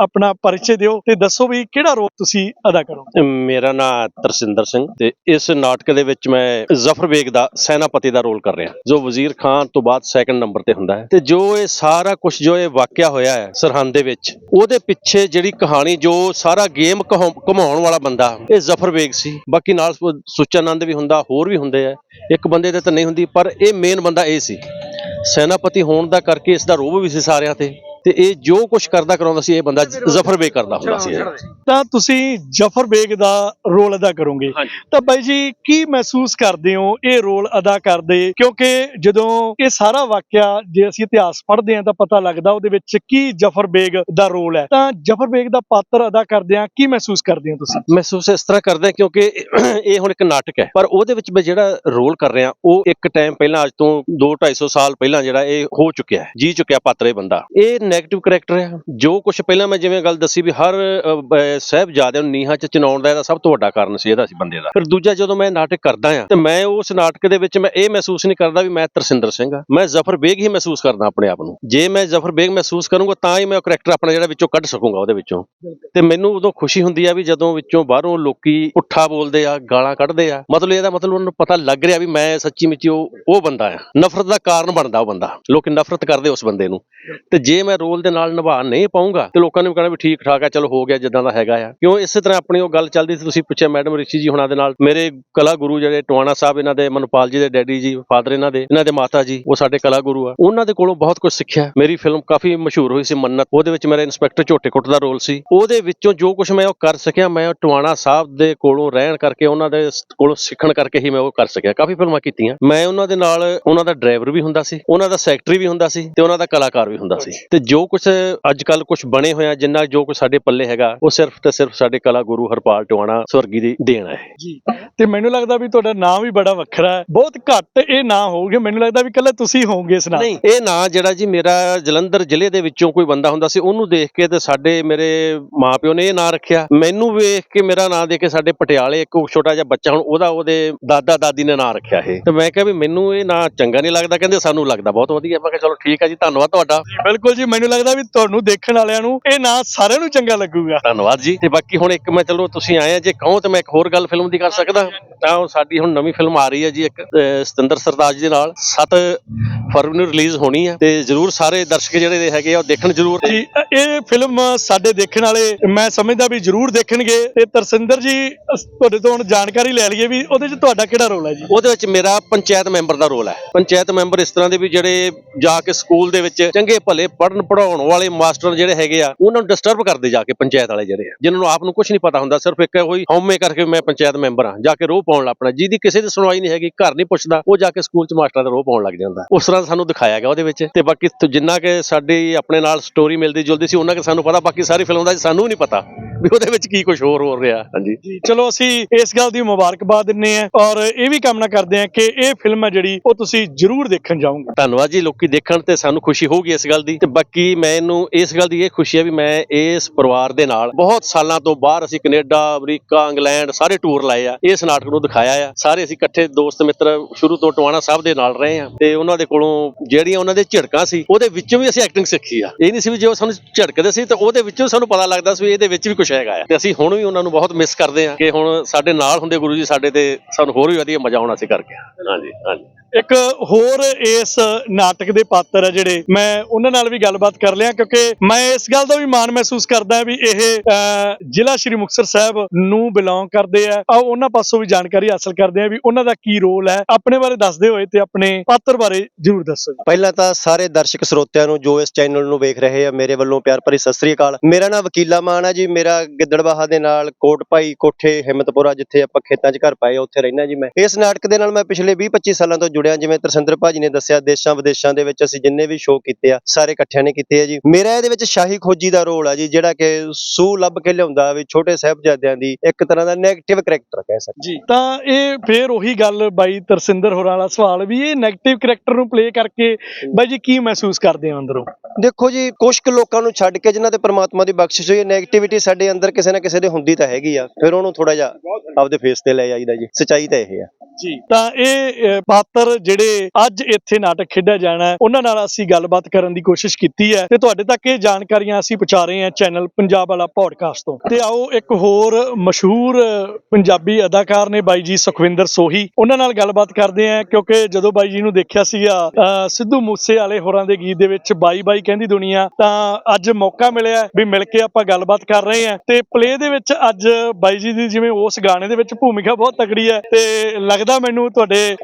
ਆਪਣਾ ਪਰਿਚੈ ਦਿਓ ਤੇ ਦੱਸੋ ਵੀ ਕਿਹੜਾ ਰੋਲ ਤੁਸੀਂ ਅਦਾ ਕਰੋਗੇ ਮੇਰਾ ਨਾਮ ਤਰਸਿੰਦਰ ਸਿੰਘ ਤੇ ਇਸ ਨਾਟਕ ਦੇ ਵਿੱਚ ਮੈਂ ਜ਼ਫਰ ਬੇਗ ਦਾ ਸੈਨਾਪਤੀ ਦਾ ਰੋਲ ਕਰ ਰਿਹਾ। ਜੋ ਵਜ਼ੀਰ ਖਾਨ ਤੋਂ ਬਾਅਦ ਸੈਕੰਡ ਨੰਬਰ ਤੇ ਹੁੰਦਾ ਹੈ ਤੇ ਜੋ ਇਹ ਸਾਰਾ ਕੁਝ ਜੋ ਇਹ ਵਾਕਿਆ ਹੋਇਆ ਹੈ ਸਰਹੰਦ ਦੇ ਵਿੱਚ, ਉਹਦੇ ਪਿੱਛੇ ਜਿਹੜੀ ਕਹਾਣੀ ਜੋ ਸਾਰਾ ਗੇਮ ਘੁਮਾਉਣ ਵਾਲਾ ਬੰਦਾ। ਇਹ ਜ਼ਫਰ ਬੇਗ ਸੀ। ਬਾਕੀ ਨਾਲ ਸੁ- ਸੁੱਚਾਨੰਦ ਵੀ ਹੁੰਦਾ, ਹੋਰ ਵੀ ਹੁੰਦੇ ਆ। ਇੱਕ ਬੰਦੇ ਦੇ ਤਾਂ ਨਹੀਂ ਹੁੰਦੀ, ਪਰ ਇਹ ਮੇਨ ਬੰਦਾ ਇਹ ਸੀ। ਸੈਨਾਪਤੀ ਹੋਣ ਦਾ ਕਰਕੇ ਇਸ ਦਾ ਰੋਬ ਵੀ ਸੀ ਸਾਰਿਆਂ ਤੇ। ਤੇ ਇਹ ਜੋ ਕੁਝ ਕਰਦਾ ਕਰਾਉਂਦਾ ਸੀ ਇਹ ਬੰਦਾ ਜ਼ਫਰ ਬੇਗ ਕਰਦਾ ਹੁੰਦਾ ਸੀ। ਤਾਂ ਤੁਸੀਂ ਜਫਰ ਬੇਗ ਦਾ ਰੋਲ ਅਦਾ ਕਰੋਗੇ। ਤਾਂ ਬਾਈ ਜੀ ਕੀ ਮਹਿਸੂਸ ਕਰਦੇ ਹੋ ਇਹ ਰੋਲ ਅਦਾ ਕਰਦੇ? ਕਿਉਂਕਿ ਜਦੋਂ ਇਹ ਸਾਰਾ ਵਾਕਿਆ ਜੇ ਅਸੀਂ ਇਤਿਹਾਸ ਪੜ੍ਹਦੇ ਹਾਂ ਤਾਂ ਪਤਾ ਲੱਗਦਾ ਉਹਦੇ ਵਿੱਚ ਕੀ ਜਫਰ ਬੇਗ ਦਾ ਰੋਲ ਹੈ। ਤਾਂ ਜਫਰ ਬੇਗ ਦਾ ਪਾਤਰ ਅਦਾ ਕਰਦੇ ਆ ਕੀ ਮਹਿਸੂਸ ਕਰਦੇ ਹੋ ਤੁਸੀਂ? ਮਹਿਸੂਸ ਇਸ ਤਰ੍ਹਾਂ ਕਰਦੇ ਹਾਂ ਕਿਉਂਕਿ <clears throat> ਇਹ ਹੁਣ ਇੱਕ ਨਾਟਕ ਹੈ। ਪਰ ਉਹਦੇ ਵਿੱਚ ਮੈਂ ਜਿਹੜਾ ਰੋਲ ਕਰ ਰਿਹਾ ਉਹ ਇੱਕ ਟਾਈਮ ਪਹਿਲਾਂ ਅੱਜ ਤੋਂ 2 250 ਸਾਲ ਪਹਿਲਾਂ ਜਿਹੜਾ ਇਹ ਹੋ ਚੁੱਕਿਆ ਹੈ ਜੀ ਚੁੱਕਿਆ ਪਾਤਰ ਇਹ ਬੰਦਾ। ਇਹ 네ਗੇਟਿਵ ਕੈਰੈਕਟਰ ਆ ਜੋ ਕੁਝ ਪਹਿਲਾਂ ਮੈਂ ਜਿਵੇਂ ਗੱਲ ਦੱਸੀ ਵੀ ਹਰ ਸਾਹਿਬਜ਼ਾਦਿਆਂ ਨੂੰ ਨੀਹਾਂ 'ਚ ਚਿਣਾਉਣ ਦਾ ਇਹਦਾ ਸਭ ਤੋਂ ਵੱਡਾ ਕਾਰਨ ਸੀ ਇਹਦਾ ਸੀ ਬੰਦੇ ਦਾ। ਫਿਰ ਦੂਜਾ ਜਦੋਂ ਮੈਂ ਨਾਟਕ ਕਰਦਾ ਆ ਤੇ ਮੈਂ ਉਸ ਨਾਟਕ ਦੇ ਵਿੱਚ ਮੈਂ ਇਹ ਮਹਿਸੂਸ ਨਹੀਂ ਕਰਦਾ ਵੀ ਮੈਂ ਤਰਸਿੰਦਰ ਸਿੰਘ ਆ ਮੈਂ ਜ਼ਫਰ ਬੇਗ ਹੀ ਮਹਿਸੂਸ ਕਰਦਾ ਆਪਣੇ ਆਪ ਨੂੰ। ਜੇ ਮੈਂ ਜ਼ਫਰ ਬੇਗ ਮਹਿਸੂਸ ਕਰੂੰਗਾ ਤਾਂ ਹੀ ਮੈਂ ਉਹ ਕੈਰੈਕਟਰ ਆਪਣਾ ਜਿਹੜਾ ਵਿੱਚੋਂ ਕੱਢ ਸਕੂੰਗਾ ਉਹਦੇ ਵਿੱਚੋਂ। ਤੇ ਮੈਨੂੰ ਉਦੋਂ ਖੁਸ਼ੀ ਹੁੰਦੀ ਆ ਵੀ ਜਦੋਂ ਵਿੱਚੋਂ ਬਾਹਰੋਂ ਲੋਕੀ ਪੁੱਠਾ ਬੋਲਦੇ ਆ ਗਾਲਾਂ ਕੱਢਦੇ ਆ ਮਤਲਬ ਇਹਦਾ ਮਤਲਬ ਉਹਨਾਂ ਨੂੰ ਪਤਾ ਲੱਗ ਰਿਹਾ ਵੀ ਮੈਂ ਸੱਚੀ ਮੁੱਚੀ ਉਹ ਉਹ ਬੰਦਾ ਆ। ਨਫ਼ਰਤ ਦਾ ਕਾਰਨ ਬਣਦਾ ਉਹ ਬੰਦਾ। ਲੋਕੀ ਨਫ਼ਰਤ ਕਰਦੇ ਉਸ ਬੰਦੇ ਨੂੰ। ਤੇ ਜੇ ਮੈਂ ਰੋਲ ਦੇ ਨਾਲ ਨਿਭਾ ਨਹੀਂ ਪਾਉਂਗਾ ਤੇ ਲੋਕਾਂ ਨੇ ਵੀ ਕਹਿਣਾ ਵੀ ਠੀਕ ਠਾਕ ਆ, ਚਲੋ ਹੋ ਗਿਆ ਜਿੱਦਾਂ ਦਾ ਹੈਗਾ ਆ। ਕਿਉਂ ਇਸੇ ਤਰ੍ਹਾਂ ਆਪਣੀ ਉਹ ਗੱਲ ਚੱਲਦੀ ਸੀ, ਤੁਸੀਂ ਪੁੱਛਿਆ ਮੈਡਮ ਰਿਸ਼ੀ ਜੀ ਹੁਣਾਂ ਦੇ ਨਾਲ, ਮੇਰੇ ਕਲਾ ਗੁਰੂ ਜਿਹੜੇ ਟਵਾਣਾ ਸਾਹਿਬ ਇਹਨਾਂ ਦੇ, ਮਨਪਾਲ ਜੀ ਦੇ ਡੈਡੀ ਜੀ, ਫਾਦਰ ਇਹਨਾਂ ਦੇ ਇਹਨਾਂ ਦੇ ਮਾਤਾ ਜੀ, ਉਹ ਸਾਡੇ ਕਲਾ ਗੁਰੂ ਆ। ਉਹਨਾਂ ਦੇ ਕੋਲੋਂ ਬਹੁਤ ਕੁਝ ਸਿੱਖਿਆ। ਮੇਰੀ ਫਿਲਮ ਕਾਫੀ ਮਸ਼ਹੂਰ ਹੋਈ ਸੀ ਮੰਨਤ। ਉਹਦੇ ਵਿੱਚ ਮੇਰਾ ਇੰਸਪੈਕਟਰ ਝੋਟੇਕੁੱਟ ਦਾ ਰੋਲ ਸੀ। ਉਹਦੇ ਵਿੱਚੋਂ ਜੋ ਕੁਝ ਮੈਂ ਉਹ ਕਰ ਸਕਿਆ, ਮੈਂ ਉਹ ਟਵਾਣਾ ਸਾਹਿਬ ਦੇ ਕੋਲੋਂ ਰਹਿਣ ਕਰਕੇ, ਉਹਨਾਂ ਦੇ ਕੋਲੋਂ ਸਿੱਖਣ ਕਰਕੇ ਹੀ ਮੈਂ ਉਹ ਕਰ ਸਕਿਆ। ਕਾਫੀ ਫਿਲਮਾਂ ਕੀਤੀਆਂ। ਮੈਂ ਉਹਨਾਂ ਦੇ ਨਾਲ, ਉਹਨਾਂ ਦਾ ਡਰਾਈਵਰ ਵੀ ਹੁੰਦਾ ਸੀ, ਉਹਨਾਂ ਦਾ ਸੈਕਟਰੀ ਵੀ ਹੁੰਦਾ ਸੀ ਤੇ ਉਹਨਾਂ ਦਾ ਕਲਾਕਾਰ ਵੀ ਹੁੰਦਾ ਸੀ। ਤੇ ਜੋ ਕੁਝ ਅੱਜ ਕੱਲ ਕੁਝ ਬਣੇ ਹੋਇਆ ਜਿੰਨਾ ਜੋ ਕੁਝ ਸਾਡੇ ਪੱਲੇ ਹੈਗਾ ਉਹ ਸਿਰਫ ਤੇ ਸਿਰਫ ਸਾਡੇ ਕਲਾ ਗੁਰੂ ਹਰਪਾਲ ਟਵਾਣਾ ਸਵਰਗੀ ਦੀ ਦੇਣ ਹੈ। ਜੀ ਤੇ ਮੈਨੂੰ ਲੱਗਦਾ ਵੀ ਤੁਹਾਡਾ ਨਾਮ ਵੀ ਬੜਾ ਵੱਖਰਾ ਹੈ। ਬਹੁਤ ਘੱਟ ਇਹ ਨਾਂ ਹੋਊਗੇ। ਮੈਨੂੰ ਲੱਗਦਾ ਵੀ ਕੱਲਾ ਤੁਸੀਂ ਹੋਵੋਗੇ ਇਸ ਨਾਲ ਨਹੀਂ ਇਹ ਨਾਂ ਜਿਹੜਾ ਜੀ ਮੇਰਾ ਜਲੰਧਰ ਜ਼ਿਲ੍ਹੇ ਦੇ ਵਿੱਚੋਂ ਕੋਈ ਬੰਦਾ ਹੁੰਦਾ ਸੀ ਉਹਨੂੰ ਦੇਖ ਕੇ ਤੇ ਸਾਡੇ ਮੇਰੇ ਮਾਪਿਓ ਨੇ ਇਹ ਨਾਂ ਰੱਖਿਆ। ਮੈਨੂੰ ਵੇਖ ਕੇ ਮੇਰਾ ਨਾਂ ਦੇ ਕੇ ਸਾਡੇ ਪਟਿਆਲੇ ਇੱਕ ਛੋਟਾ ਜਿਹਾ ਬੱਚਾ ਹੁਣ ਉਹਦਾ ਉਹਦੇ ਦਾਦਾ ਦਾਦੀ ਨੇ ਨਾਂ ਰੱਖਿਆ ਇਹ। ਤੇ ਮੈਂ ਕਿਹਾ ਵੀ ਮੈਨੂੰ ਇਹ ਨਾਂ ਚੰਗਾ ਨਹੀਂ ਲੱਗਦਾ। ਕਹਿੰਦੇ ਸਾਨੂੰ ਲੱਗਦਾ ਬਹੁਤ ਵਧੀਆ। ਮੈਂ ਕਿਹਾ ਚਲੋ ਠੀਕ ਹੈ ਜੀ ਧੰਨਵਾਦ ਤੁਹਾਡਾ। ਬਿਲਕੁਲ ਜੀ ਮੈਨੂੰ ਲੱਗਦਾ ਵੀ ਤੁਹਾਨੂੰ ਦੇਖਣ ਵਾਲਿਆਂ ਨੂੰ ਇਹ ਨਾਂ ਸਾਰਿਆਂ ਨੂੰ ਚੰਗਾ ਲੱਗੂਗਾ। ਧੰਨਵਾਦ ਜੀ। ਤੇ ਬਾਕੀ ਹੁਣ ਇੱਕ ਮੈਂ ਚਲੋ ਤੁਸੀਂ ਆਏ ਆ ਜੇ ਕਹੋ ਤੇ ਮੈਂ ਇੱਕ ਹੋਰ ਗੱਲ ਫਿਲਮ ਦੀ ਕਰ ਸਕਦਾ। ਤਾਂ ਸਾਡੀ ਹੁਣ ਨਵੀਂ ਫਿਲਮ ਆ ਰਹੀ ਹੈ ਜੀ ਇੱਕ ਸਤਿੰਦਰ ਸਰਤਾਜ ਦੇ ਨਾਲ 7 ਫਰਵਰੀ ਨੂੰ ਰਿਲੀਜ਼ ਹੋਣੀ ਹੈ ਤੇ ਜਰੂਰ ਸਾਰੇ ਦਰਸ਼ਕ ਜਿਹੜੇ ਹੈਗੇ ਆ ਉਹ ਦੇਖਣ ਜਰੂਰ। ਜੀ ਇਹ ਫਿਲਮ ਸਾਡੇ ਦੇਖਣ ਵਾਲੇ ਮੈਂ ਸਮਝਦਾ ਵੀ ਜ਼ਰੂਰ ਦੇਖਣਗੇ ਤੇ ਤਰਸਿੰਦਰ ਜੀ ਤੁਹਾਡੇ ਤੋਂ ਹੁਣ ਜਾਣਕਾਰੀ ਲੈ ਲਈਏ ਵੀ ਉਹਦੇ 'ਚ ਤੁਹਾਡਾ ਕਿਹੜਾ ਰੋਲ ਹੈ ਜੀ? ਉਹਦੇ ਵਿੱਚ ਮੇਰਾ ਪੰਚਾਇਤ ਮੈਂਬਰ ਦਾ ਰੋਲ ਹੈ। ਪੰਚਾਇਤ ਮੈਂਬਰ ਇਸ ਤਰ੍ਹਾਂ ਦੇ ਵੀ ਜਿਹੜੇ ਜਾ ਕੇ ਸਕੂਲ ਦੇ ਵਿੱਚ ਚੰਗੇ ਭਲੇ ਪੜਨ ਪੜਾਉਣ ਵਾਲੇ ਮਾਸਟਰ ਜਿਹੜੇ ਹੈਗੇ ਆ ਉਹਨਾਂ ਨੂੰ ਡਿਸਟਰਬ ਕਰਦੇ ਜਾ ਕੇ ਪੰਚਾਇਤ ਵਾਲੇ ਜਿਹੜੇ ਆ ਜਿਨ੍ਹਾਂ ਨੂੰ ਆਪ ਨੂੰ ਕੁਝ ਨਹੀਂ ਪਤਾ ਹੁੰਦਾ ਸਿਰਫ ਇੱਕ ਹੋਈ ਹਉਮੈ ਕਰਕੇ ਮੈਂ ਪੰਚਾਇਤ ਮੈਂਬਰ ਆ ਜਾ ਕੇ ਰੋਹ ਪਾਉਣ ਲੱਪਣਾ ਜਿਹਦੀ ਕਿਸੇ ਦੀ ਸੁਣਵਾਈ ਨਹੀਂ ਹੈਗੀ ਘਰ ਨਹੀਂ ਪੁੱਛਦਾ ਉਹ ਜਾ ਕੇ ਸਕੂਲ 'ਚ ਮਾਸਟਰਾਂ ਦਾ ਰੋਹ ਪਾਉਣ ਲੱਗ ਜਾਂਦਾ। ਉਸ ਤਰ੍ਹਾਂ ਸਾਨੂੰ ਦਿਖਾਇਆ ਗਿਆ ਉਹਦੇ ਵਿੱਚ ਤੇ ਬਾਕੀ ਜਿੰਨਾ ਕਿ ਸਾਡੀ ਆਪਣੇ ਨਾਲ ਸਟੋਰੀ ਮਿਲਦੀ ਜੁਲਦੀ ਸੀ, ਉਹਨਾਂ ਕਿ ਸਾਨੂੰ ਪਤਾ, ਬਾਕੀ ਸਾਰੀ ਫਿਲਮ ਦਾ ਸਾਨੂੰ ਵੀ ਨਹੀਂ ਪਤਾ। ਵੀ ਉਹਦੇ ਵਿੱਚ ਕੀ ਕੁਝ ਹੋਰ ਹੋ ਰਿਹਾ। ਹਾਂਜੀ। ਚਲੋ ਅਸੀਂ ਇਸ ਗੱਲ ਦੀ ਮੁਬਾਰਕਬਾਦ ਦਿੰਨੇ ਆ ਔਰ ਇਹ ਵੀ ਕਾਮਨਾ ਕਰਦੇ ਆ ਕਿ ਇਹ ਫਿਲਮ ਹੈ ਜਿਹੜੀ ਉਹ ਤੁਸੀਂ ਜ਼ਰੂਰ ਦੇਖਣ ਜਾਓਗੇ। ਧੰਨਵਾਦ ਜੀ ਲੋਕੀ ਦੇਖਣ ਤੇ ਸਾਨੂੰ ਖੁਸ਼ੀ ਹੋਊਗੀ ਇਸ ਗੱਲ ਦੀ। ਤੇ ਬਾਕੀ ਮੈਨੂੰ ਇਸ ਗੱਲ ਦੀ ਇਹ ਖੁਸ਼ੀ ਹੈ ਵੀ ਮੈਂ ਇਸ ਪਰਿਵਾਰ ਦੇ ਨਾਲ ਬਹੁਤ ਸਾਲਾਂ ਤੋਂ ਬਾਹਰ ਅਸੀਂ ਕੈਨੇਡਾ ਅਮਰੀਕਾ ਇੰਗਲੈਂਡ ਸਾਰੇ ਟੂਰ ਲਾਏ ਆ। ਇਸ ਨਾਟਕ ਨੂੰ ਦਿਖਾਇਆ ਆ। ਸਾਰੇ ਅਸੀਂ ਇਕੱਠੇ ਦੋਸਤ ਮਿੱਤਰ ਸ਼ੁਰੂ ਤੋਂ ਟਵਾਣਾ ਸਾਹਿਬ ਦੇ ਨਾਲ ਰਹੇ ਆ। ਤੇ ਉਹਨਾਂ ਦੇ ਕੋਲੋਂ ਜਿਹੜੀਆਂ ਉਹਨਾਂ ਦੇ ਝਿੜਕਾਂ ਸੀ ਉਹਦੇ ਵਿੱਚੋਂ ਵੀ ਅਸੀਂ ਐਕਟਿੰਗ ਸਿੱਖੀ ਆ। ਇਹ ਨਹੀਂ ਸੀ ਵੀ ਜੇ ਸਾਨੂੰ ਝਿੜਕਦੇ ਸੀ ਤੇ ਉਹਦੇ ਵਿੱਚੋਂ ਸਾਨੂੰ ਪਤਾ ਲੱਗਦਾ ਸੀ ਵੀ ਇਹਦੇ ਵਿੱਚ ਵੀ ਕੁਝ ਹੈਗਾ ਆ। ਤੇ ਅਸੀਂ ਹੁਣ ਵੀ ਉਹਨਾਂ ਨੂੰ ਬਹੁਤ ਮਿਸ ਕਰਦੇ ਆ ਕਿ ਹੁਣ ਸਾਡੇ ਨਾਲ ਹੁੰਦੇ ਗੁਰੂ ਜੀ ਸਾਡੇ ਤੇ ਸਾਨੂੰ ਹੋਰ ਵੀ ਵਧੀਆ ਮਜ਼ਾ ਆਉਣਾ ਸੀ ਕਰਕੇ ਹਾਂਜੀ ਹਾਂਜੀ। ਇੱਕ ਹੋਰ ਇਸ ਨਾਟਕ ਦੇ ਪਾਤਰ ਆ ਜਿਹੜੇ ਮੈਂ ਉਹਨਾਂ ਨਾਲ ਵੀ ਗੱਲਬਾਤ ਕਰ ਲਿਆ ਕਿਉਂਕਿ ਮੈਂ ਇਸ ਗੱਲ ਦਾ ਵੀ ਮਾਣ ਮਹਿਸੂਸ ਕਰਦਾ ਵੀ ਇਹ ਜ਼ਿਲ੍ਹਾ ਸ਼੍ਰੀ ਮੁਕਤਸਰ ਸਾਹਿਬ ਨੂੰ ਬਿਲੋਂਗ ਕਰਦੇ ਆ। ਆਓ ਉਹਨਾਂ ਪਾਸੋਂ ਵੀ ਜਾਣਕਾਰੀ ਹਾਸਲ ਕਰਦੇ ਆ ਵੀ ਉਹਨਾਂ ਦਾ ਕੀ ਰੋਲ ਹੈ। ਆਪਣੇ ਬਾਰੇ ਦੱਸਦੇ ਹੋਏ ਤੇ ਆਪਣੇ ਪਾਤਰ ਬਾਰੇ ਜ਼ਰੂਰ ਦੱਸੋ ਪਹਿਲਾਂ ਤਾਂ ਸਾਰੇ ਦਰਸ਼ਕ ਸਰੋਤਿਆਂ ਨੂੰ ਜੋ ਇਸ ਚੈਨਲ ਨੂੰ ਵੇਖ ਰਹੇ ਆ ਮੇਰੇ ਵੱਲੋਂ ਪਿਆਰ ਭਰੀ ਸਤਿ ਸ੍ਰੀ ਅਕਾਲ। ਮੇਰਾ ਨਾਮ ਵਕੀਲਾ ਮਾਨ ਹੈ ਜੀ ਮੇਰਾ ਮੇਰਾ ਗਿੱਦੜਬਾਹਾ ਦੇ ਨਾਲ ਕੋਟ ਭਾਈ ਕੋਠੇ ਹਿੰਮਤਪੁਰਾ ਜਿੱਥੇ ਆਪਾਂ ਖੇਤਾਂ 'ਚ ਘਰ ਪਾਏ ਉੱਥੇ ਰਹਿਣਾ ਜੀ ਮੈਂ। ਇਸ ਨਾਟਕ ਦੇ ਨਾਲ ਮੈਂ ਪਿਛਲੇ 20-25 ਸਾਲਾਂ ਤੋਂ ਜੁੜਿਆ ਜਿਵੇਂ ਤਰਸਿੰਦਰ ਭਾਜੀ ਨੇ ਦੱਸਿਆ ਦੇਸ਼ਾਂ ਵਿਦੇਸ਼ਾਂ ਦੇ ਵਿੱਚ ਅਸੀਂ ਜਿੰਨੇ ਵੀ ਸ਼ੋਅ ਕੀਤੇ ਆ ਸਾਰੇ ਇਕੱਠਿਆਂ ਨੇ ਕੀਤੇ ਆ ਜੀ। ਮੇਰਾ ਇਹਦੇ ਵਿੱਚ ਸ਼ਾਹੀ ਖੋਜੀ ਦਾ ਰੋਲ ਆ ਜੀ ਜਿਹੜਾ ਕਿ ਸੂ ਲੱਭ ਕੇ ਲਿਆਉਂਦਾ ਵੀ ਛੋਟੇ ਸਹਿਬਜ਼ਾਦਿਆਂ ਦੀ ਇੱਕ ਤਰ੍ਹਾਂ ਦਾ ਨੈਗੇਟਿਵ ਕੈਰੈਕਟਰ ਕਹਿ ਸਕਦੇ ਜੀ ਤਾਂ ਇਹ ਫੇਰ ਉਹੀ ਗੱਲ ਬਾਈ ਤਰਸਿੰਦਰ ਹੋਰਾਂ ਵਾਲਾ ਸਵਾਲ ਵੀ ਇਹ ਨੈਗੇਟਿਵ ਕੈਰੈਕਟਰ ਨੂੰ ਪਲੇ ਕਰਕੇ ਬਾਈ ਜੀ ਕੀ ਮਹਿਸੂਸ ਕਰਦੇ ਹੋ ਅੰਦਰੋਂ? ਦੇਖੋ ਜੀ ਕੁਝ ਲੋਕਾਂ ਨੂੰ ਛੱਡ ਕੇ ਜਿਨ੍ਹਾਂ ਤੇ ਪਰਮਾਤਮਾ ਦੀ ਬਖਸ਼ਿਸ਼ ਹੋਈ ਹੈ ਨੈਗੇਟਿਵਿਟੀ ਸਾਡੇ ਅੰਦਰ ਕਿਸੇ ਨਾ ਕਿਸੇ ਦੇ ਹੁੰਦੀ ਤਾਂ ਹੈਗੀ ਆ ਫਿਰ ਉਹਨੂੰ ਥੋੜਾ ਜਿਹਾ ਆਪਦੇ ਫੇਸ ਤੇ ਲੈ ਜਾਈਦਾ ਜੀ। ਸਚਾਈ ਤਾਂ ਇਹ ਆ। ਜੀ। ਤਾਂ ਇਹ ਪਾਤਰ ਜਿਹੜੇ ਅੱਜ ਇੱਥੇ ਨਾਟਕ ਖੇਡਿਆ ਜਾਣਾ ਹੈ ਉਹਨਾਂ ਨਾਲ ਅਸੀਂ ਗੱਲਬਾਤ ਕਰਨ ਦੀ ਕੋਸ਼ਿਸ਼ ਕੀਤੀ ਹੈ ਤੇ ਤੁਹਾਡੇ ਤੱਕ ਇਹ ਜਾਣਕਾਰੀਆਂ ਅਸੀਂ ਪਹੁੰਚਾ ਰਹੇ ਹਾਂ ਚੈਨਲ ਪੰਜਾਬ ਵਾਲਾ ਪੋਡਕਾਸਟ ਤੋਂ। ਤੇ ਆਓ ਇੱਕ ਹੋਰ ਮਸ਼ਹੂਰ ਪੰਜਾਬੀ ਅਦਾਕਾਰ ਨੇ ਬਾਈ ਜੀ ਸੁਖਵਿੰਦਰ ਸੋਹੀ ਉਹਨਾਂ ਨਾਲ ਗੱਲਬਾਤ ਕਰਦੇ ਹਾਂ ਕਿਉਂਕਿ ਜਦੋਂ ਬਾਈ ਜੀ ਨੂੰ ਦੇਖਿਆ ਸੀਗਾ ਅਹ, ਸਿੱਧੂ ਮੂਸੇ ਵਾਲੇ ਹੋਰਾਂ ਦੇ ਗੀਤ ਦੇ ਵਿੱਚ ਬਾਈ ਬਾਈ ਕਹਿੰਦੀ ਦੁਨੀਆ ਤਾਂ ਅੱਜ ਮੌਕਾ ਮਿਲਿਆ ਵੀ ਮਿਲ ਕੇ ਆਪਾਂ ਗੱਲਬਾਤ ਕਰ ਰਹੇ ਹਾਂ। ਤੇ ਪਲੇ ਦੇ ਵਿੱਚ ਅੱਜ ਬਾਈ ਜੀ ਦੀ ਜਿਵੇਂ ਉਸ ਗਾਣੇ ਦੇ ਵਿੱਚ ਭੂਮਿਕਾ ਬਹੁਤ ਤਕੜੀ ਹੈ ਤੇ ਲੱਗਦਾ ਮੈਨੂੰ ਤੁਹਾਡੇ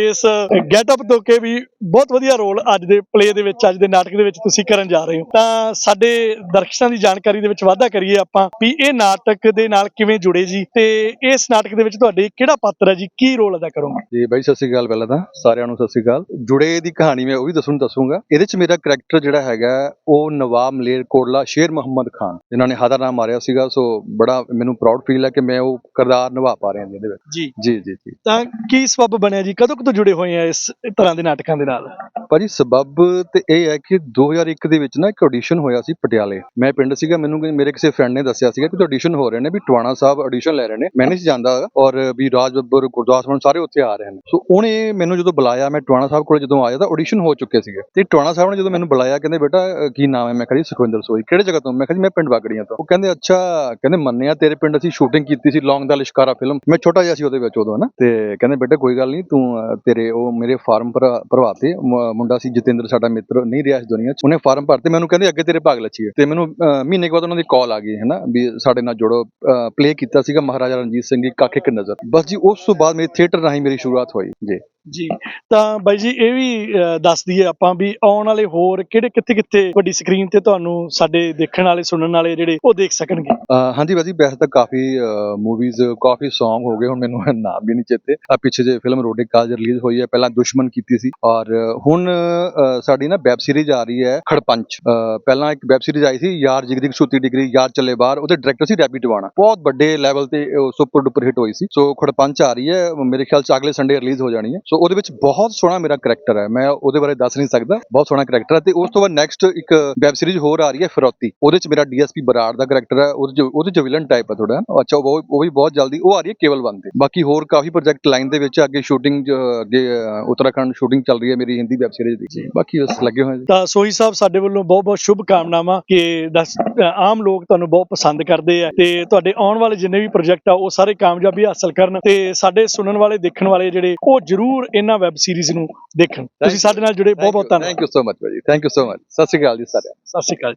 ਇਸ ਗੈਟਅਪ ਤੋਂ ਕਿ ਵੀ ਬਹੁਤ ਵਧੀਆ ਰੋਲ ਅੱਜ ਦੇ ਪਲੇ ਦੇ ਵਿੱਚ, ਅੱਜ ਦੇ ਨਾਟਕ ਦੇ ਵਿੱਚ ਤੁਸੀਂ ਕਰਨ ਜਾ ਰਹੇ ਹੋ। ਤਾਂ ਸਾਡੇ ਦਰਸ਼ਕਾਂ ਦੀ ਜਾਣਕਾਰੀ ਦੇ ਵਿੱਚ ਵਾਧਾ ਕਰੀਏ ਆਪਾਂ ਵੀ ਇਹ ਨਾਟਕ ਦੇ ਨਾਲ ਕਿਵੇਂ ਜੁੜੇ ਜੀ ਤੇ ਇਸ ਨਾਟਕ ਦੇ ਵਿੱਚ ਤੁਹਾਡੇ ਕਿਹੜਾ ਪਾਤਰ ਹੈ ਜੀ? ਕੀ ਰੋਲ ਅਦਾ ਕਰੋਗੇ? ਜੀ ਬਾਈ, ਸਤਿ ਸ੍ਰੀ ਅਕਾਲ ਪਹਿਲਾਂ ਤਾਂ, ਸਾਰਿਆਂ ਨੂੰ ਸਤਿ ਸ੍ਰੀ ਅਕਾਲ। ਜੁੜੇ ਦੀ ਕਹਾਣੀ ਮੈਂ ਉਹ ਵੀ ਦੱਸਣ ਦੱਸੂਗਾ। ਇਹਦੇ ਚ ਮੇਰਾ ਕੈਰੈਕਟਰ ਜਿਹੜਾ ਹੈਗਾ, ਉਹ ਨਵਾਬ ਮਲੇਰ ਕੋਟਲਾ ਸ਼ੇਰ ਮੁਹੰਮਦ ਖਾਨ ਇਹਨਾਂ ਨੇ ਹਾਦਰ ਨਾਮ ਮਾਰਿਆ ਸੀਗਾ, ਸੋ ਬੜਾ ਮੈਨੂੰ ਪ੍ਰਾਊਡ ਫੀਲ ਹੈ ਕਿ ਮੈਂ ਉਹ ਕਿਰਦਾਰ ਕਿਰਦਾਰ ਨਿਭਾ ਪਾ ਰਹੇ ਹਾਂ ਜੀ ਇਹਦੇ ਵਿੱਚ। ਜੀ। ਜੀ ਜੀ ਜੀ। ਤਾਂ ਕੀ ਸਬਬ ਬਣਿਆ ਜੀ? ਕਦੋਂ ਕਦੋਂ ਜੁੜੇ ਹੋਏ ਆ ਇਸ ਤਰ੍ਹਾਂ ਦੇ ਨਾਟਕਾਂ ਦੇ ਨਾਲ? ਭਾਜੀ ਸਬਬ ਤੇ ਇਹ ਹੈ ਕਿ 2001 ਦੇ ਵਿੱਚ ਨਾ ਇੱਕ ਆਡੀਸ਼ਨ ਹੋਇਆ ਸੀ ਪਟਿਆਲੇ। ਮੈਂ ਪਿੰਡ ਸੀਗਾ ਮੈਨੂੰ ਕਿ- ਮੇਰੇ ਕਿਸੇ ਫਰੈਂਡ ਨੇ ਦੱਸਿਆ ਸੀਗਾ ਕਿ ਆਡੀਸ਼ਨ ਹੋ ਰਹੇ ਨੇ ਵੀ ਟਵਾਣਾ ਸਾਹਿਬ ਆਡੀਸ਼ਨ ਲੈ ਰਹੇ ਨੇ। ਮੈਂ ਨਹੀਂ ਸੀ ਜਾਂਦਾ ਔਰ ਵੀ ਰਾਜ ਬੱਬਰ ਗੁਰਦਾਸ ਮਾਨ ਸਾਰੇ ਉੱਥੇ ਆ ਰਹੇ ਨੇ। ਸੋ ਉਹਨੇ ਮੈਨੂੰ ਜਦੋਂ ਬੁਲਾਇਆ ਮੈਂ ਟਵਾਣਾ ਸਾਹਿਬ ਕੋਲ ਜਦੋਂ ਆਇਆ ਤਾਂ ਆਡੀਸ਼ਨ ਹੋ ਚੁੱਕੇ ਸੀਗੇ। ਤੇ ਟਵਾਣਾ ਸਾਹਿਬ ਨੇ ਜਦੋਂ ਮੈਨੂੰ ਬੁਲਾਇਆ ਕਹਿੰਦੇ ਬੇਟਾ ਕੀ ਨਾਮ ਹੈ? ਮੈਂ ਕਿਹਾ ਜੀ ਸੁਖਵਿੰਦਰ ਸੋਈ ਕਿਹੜੇ ਜਗ੍ਹਾ ਤੋਂ? ਮੈਂ ਕਿਹਾ ਜੀ ਮੈਂ ਪਿੰਡ ਵਾਗੜੀਆਂ ਤੋਂ। ਉਹ ਕਹਿੰਦੇ ਅੱਛਾ ਕਹਿੰਦੇ ਮੰਨਿਆ ਤੇਰੇ ਪਿੰਡ ਅਸੀਂ ਸ਼ੂਟਿੰਗ ਕੀਤੀ ਸੀ ਲੌਂਗ ਦਾ ਲਿਸ਼ਕਾਰਾ ਫਿਲਮ। ਮੈਂ ਛੋਟਾ ਜਿਹਾ ਸੀ ਉਹਦੇ ਵਿੱਚ ਉਦੋਂ ਹਨਾ? ਤੇ ਕਹਿੰਦੇ ਬੇਟਾ ਕੋਈ ਗੱਲ ਨਹੀਂ ਤੂੰ ਤੇਰੇ ਉਹ ਮੇਰੇ ਫਾਰਮ ਭਰਵਾਤੇ ਮੁੰਡਾ ਸੀ ਜਤਿੰਦਰ ਸਾਡਾ ਮਿੱਤਰ ਨਹੀਂ ਰਿਹਾ ਇਸ ਦੁਨੀਆ 'ਚ। ਉਹਨੇ ਫਾਰਮ ਭਰਤੇ। ਮੈਨੂੰ ਕਹਿੰਦੇ ਅੱਗੇ ਤੇਰੇ ਭਾਗ ਲੱਛੀ ਹੈ। ਤੇ ਮੈਨੂੰ ਮਹੀਨੇ ਕੁ ਬਾਅਦ ਉਹਨਾਂ ਦੀ ਕਾਲ ਆ ਗਈ ਹੈ ਨਾ ਵੀ ਸਾਡੇ ਨਾਲ ਜੁੜੋ। ਪਲੇ ਕੀਤਾ ਸੀਗਾ ਮਹਾਰਾਜਾ ਰਣਜੀਤ ਸਿੰਘ ਦੀ ਕੱਖ ਇੱਕ ਨਜ਼ਰ। ਬਸ ਜੀ ਉਸ ਤੋਂ ਬਾਅਦ ਮੇਰੀ ਥੀਏਟਰ ਰਾਹੀਂ ਮੇਰੀ ਸ਼ੁਰੂਆਤ ਹੋਈ। ਜੀ। ਜੀ। ਤਾਂ ਬਾਈ ਜੀ ਇਹ ਵੀ ਦੱਸ ਦਈਏ ਆਪਾਂ ਵੀ ਆਉਣ ਵਾਲੇ ਹੋਰ ਕਿਹੜੇ ਕਿੱਥੇ ਕਿੱਥੇ ਵੱਡੀ ਸਕਰੀਨ ਤੇ ਤੁਹਾਨੂੰ ਸਾਡੇ ਦੇਖਣ ਵਾਲੇ ਸੁਣਨ ਵਾਲੇ ਜਿਹੜੇ ਉਹ ਦੇਖ ਸਕਣਗੇ? ਹਾਂਜੀ ਬਾਜੀ ਵੈਸੇ ਤਾਂ ਕਾਫੀ ਮੂਵੀਜ਼ ਕਾਫੀ Song ਹੋ ਗਏ ਹੁਣ ਮੈਨੂੰ ਨਾਮ ਵੀ ਨਹੀਂ ਚੇਤੇ। ਆ ਪਿੱਛੇ ਜੇ ਫਿਲਮ ਰੋਡੇ ਕਾਜ ਰਿਲੀਜ਼ ਹੋਈ ਹੈ ਪਹਿਲਾਂ ਦੁਸ਼ਮਣ ਕੀਤੀ ਸੀ। ਔਰ ਹੁਣ ਸਾਡੀ ਨਾ ਵੈਬ ਸੀਰੀਜ਼ ਆ ਰਹੀ ਹੈ ਖੜਪੰਚ। ਅਹ, ਪਹਿਲਾਂ ਇੱਕ ਵੈਬ ਸੀਰੀਜ਼ ਆਈ ਸੀ ਯਾਰ ਜਿਗਰੀ ਕਸੂਤੀ ਡਿਗਰੀ ਯਾਰ ਚੱਲੇ ਬਾਹਰ ਉਹਦੇ ਡਾਇਰੈਕਟਰ ਸੀ ਰੈਬੀ ਟਵਾਣਾ। ਬਹੁਤ ਵੱਡੇ ਲੈਵਲ ਤੇ ਸੁਪਰ ਡੁਪਰ ਹਿੱਟ ਹੋਈ ਸੀ। ਸੋ ਖੜਪੰਚ ਆ ਰਹੀ ਹੈ ਮੇਰੇ ਖਿਆਲ ਚ ਅਗਲੇ ਸੰਡੇ ਰਿਲੀਜ਼ ਹੋ ਜਾਣੀ ਹੈ। ਸੋ ਉਹਦੇ ਵਿੱਚ ਬਹੁਤ ਸੋਹਣਾ ਮੇਰਾ ਕਰੈਕਟਰ ਹੈ। ਮੈਂ ਉਹਦੇ ਬਾਰੇ ਦੱਸ ਨਹੀਂ ਸਕਦਾ। ਬਹੁਤ ਸੋਹਣਾ ਕਰੈਕਟਰ ਹੈ ਤੇ ਉਸ ਤੋਂ ਬਾਅਦ ਨੈਕਸਟ ਇੱਕ ਵੈਬ ਸੀਰੀਜ਼ ਹੋਰ ਆ ਰਹੀ ਹੈ ਫਿਰੌਤੀ ਉਹਦੇ ਚ ਮੇਰਾ ਡੀਐਸਪੀ ਬਰਾੜ ਦਾ ਕਰੈਕਟਰ ਹੈ ਉਹਦੇ ਚ ਉਹਦੇ ਚ ਵਿਲਨ ਟਾਈਪ ਹੈ ਥੋੜਾ ਅੱਛਾ ਉਹ ਵੀ ਬਹੁਤ ਜਲਦੀ ਉਹ ਆ ਰਹੀ ਹੈ ਕੇਵਲ ਵਨ ਤੇ। ਬਾਕੀ ਹੋਰ ਕਾਫੀ ਪ੍ਰੋਜੈਕਟ ਲਾਈਨ ਦੇ ਵਿੱਚ ਅੱਗੇ ਸ਼ੂਟਿੰਗ ਅੱਗੇ ਉੱਤਰਾਖੰਡ ਸ਼ੂਟਿੰਗ ਚੱਲ ਰਹੀ ਹੈ ਮੇਰੀ ਹਿੰਦੀ ਵੈਬ ਸੀਰੀਜ਼ ਦੀ। ਬਾਕੀ ਬਸ ਲੱਗੇ ਹੋਏ। ਤਾਂ ਸੋਹੀ ਸਾਹਿਬ ਸਾਡੇ ਵੱਲੋਂ ਬਹੁਤ ਬਹੁਤ ਸ਼ੁਭ ਕਾਮਨਾਵਾਂ ਕਿ ਆਮ ਲੋਕ ਤੁਹਾਨੂੰ ਬਹੁਤ ਪਸੰਦ ਕਰਦੇ ਆ ਤੇ ਤੁਹਾਡੇ ਆਉਣ ਵਾਲੇ ਜਿੰਨੇ ਵੀ ਪ੍ਰੋਜੈਕਟ ਆ ਉਹ ਸਾਰੇ ਕਾਮਯਾਬੀ ਹਾਸਲ ਕਰਨ ਤੇ ਸਾਡੇ ਸੁਣਨ ਵਾਲੇ ਦੇਖਣ ਵਾਲੇ ਜਿਹੜੇ ਉਹ ਜਰੂਰ ਇਹਨਾਂ ਵੈਬ ਸੀਰੀਜ਼ ਨੂੰ ਦੇਖਣ। ਤੁਸੀਂ ਸਾਡੇ ਨਾਲ ਜੁੜੇ ਬਹੁਤ ਬਹੁਤ ਧੰਨਵਾਦ। ਥੈਂਕ ਯੂ ਸੋ ਮਚ ਭਾਜੀ। ਥੈਂਕ ਯੂ ਸੋ ਮਚ ਸਤਿ ਸ਼੍ਰੀ ਅਕਾਲ ਜੀ ਸਾਰਿਆਂ ਸਤਿ ਸ਼੍ਰੀ ਅਕਾਲ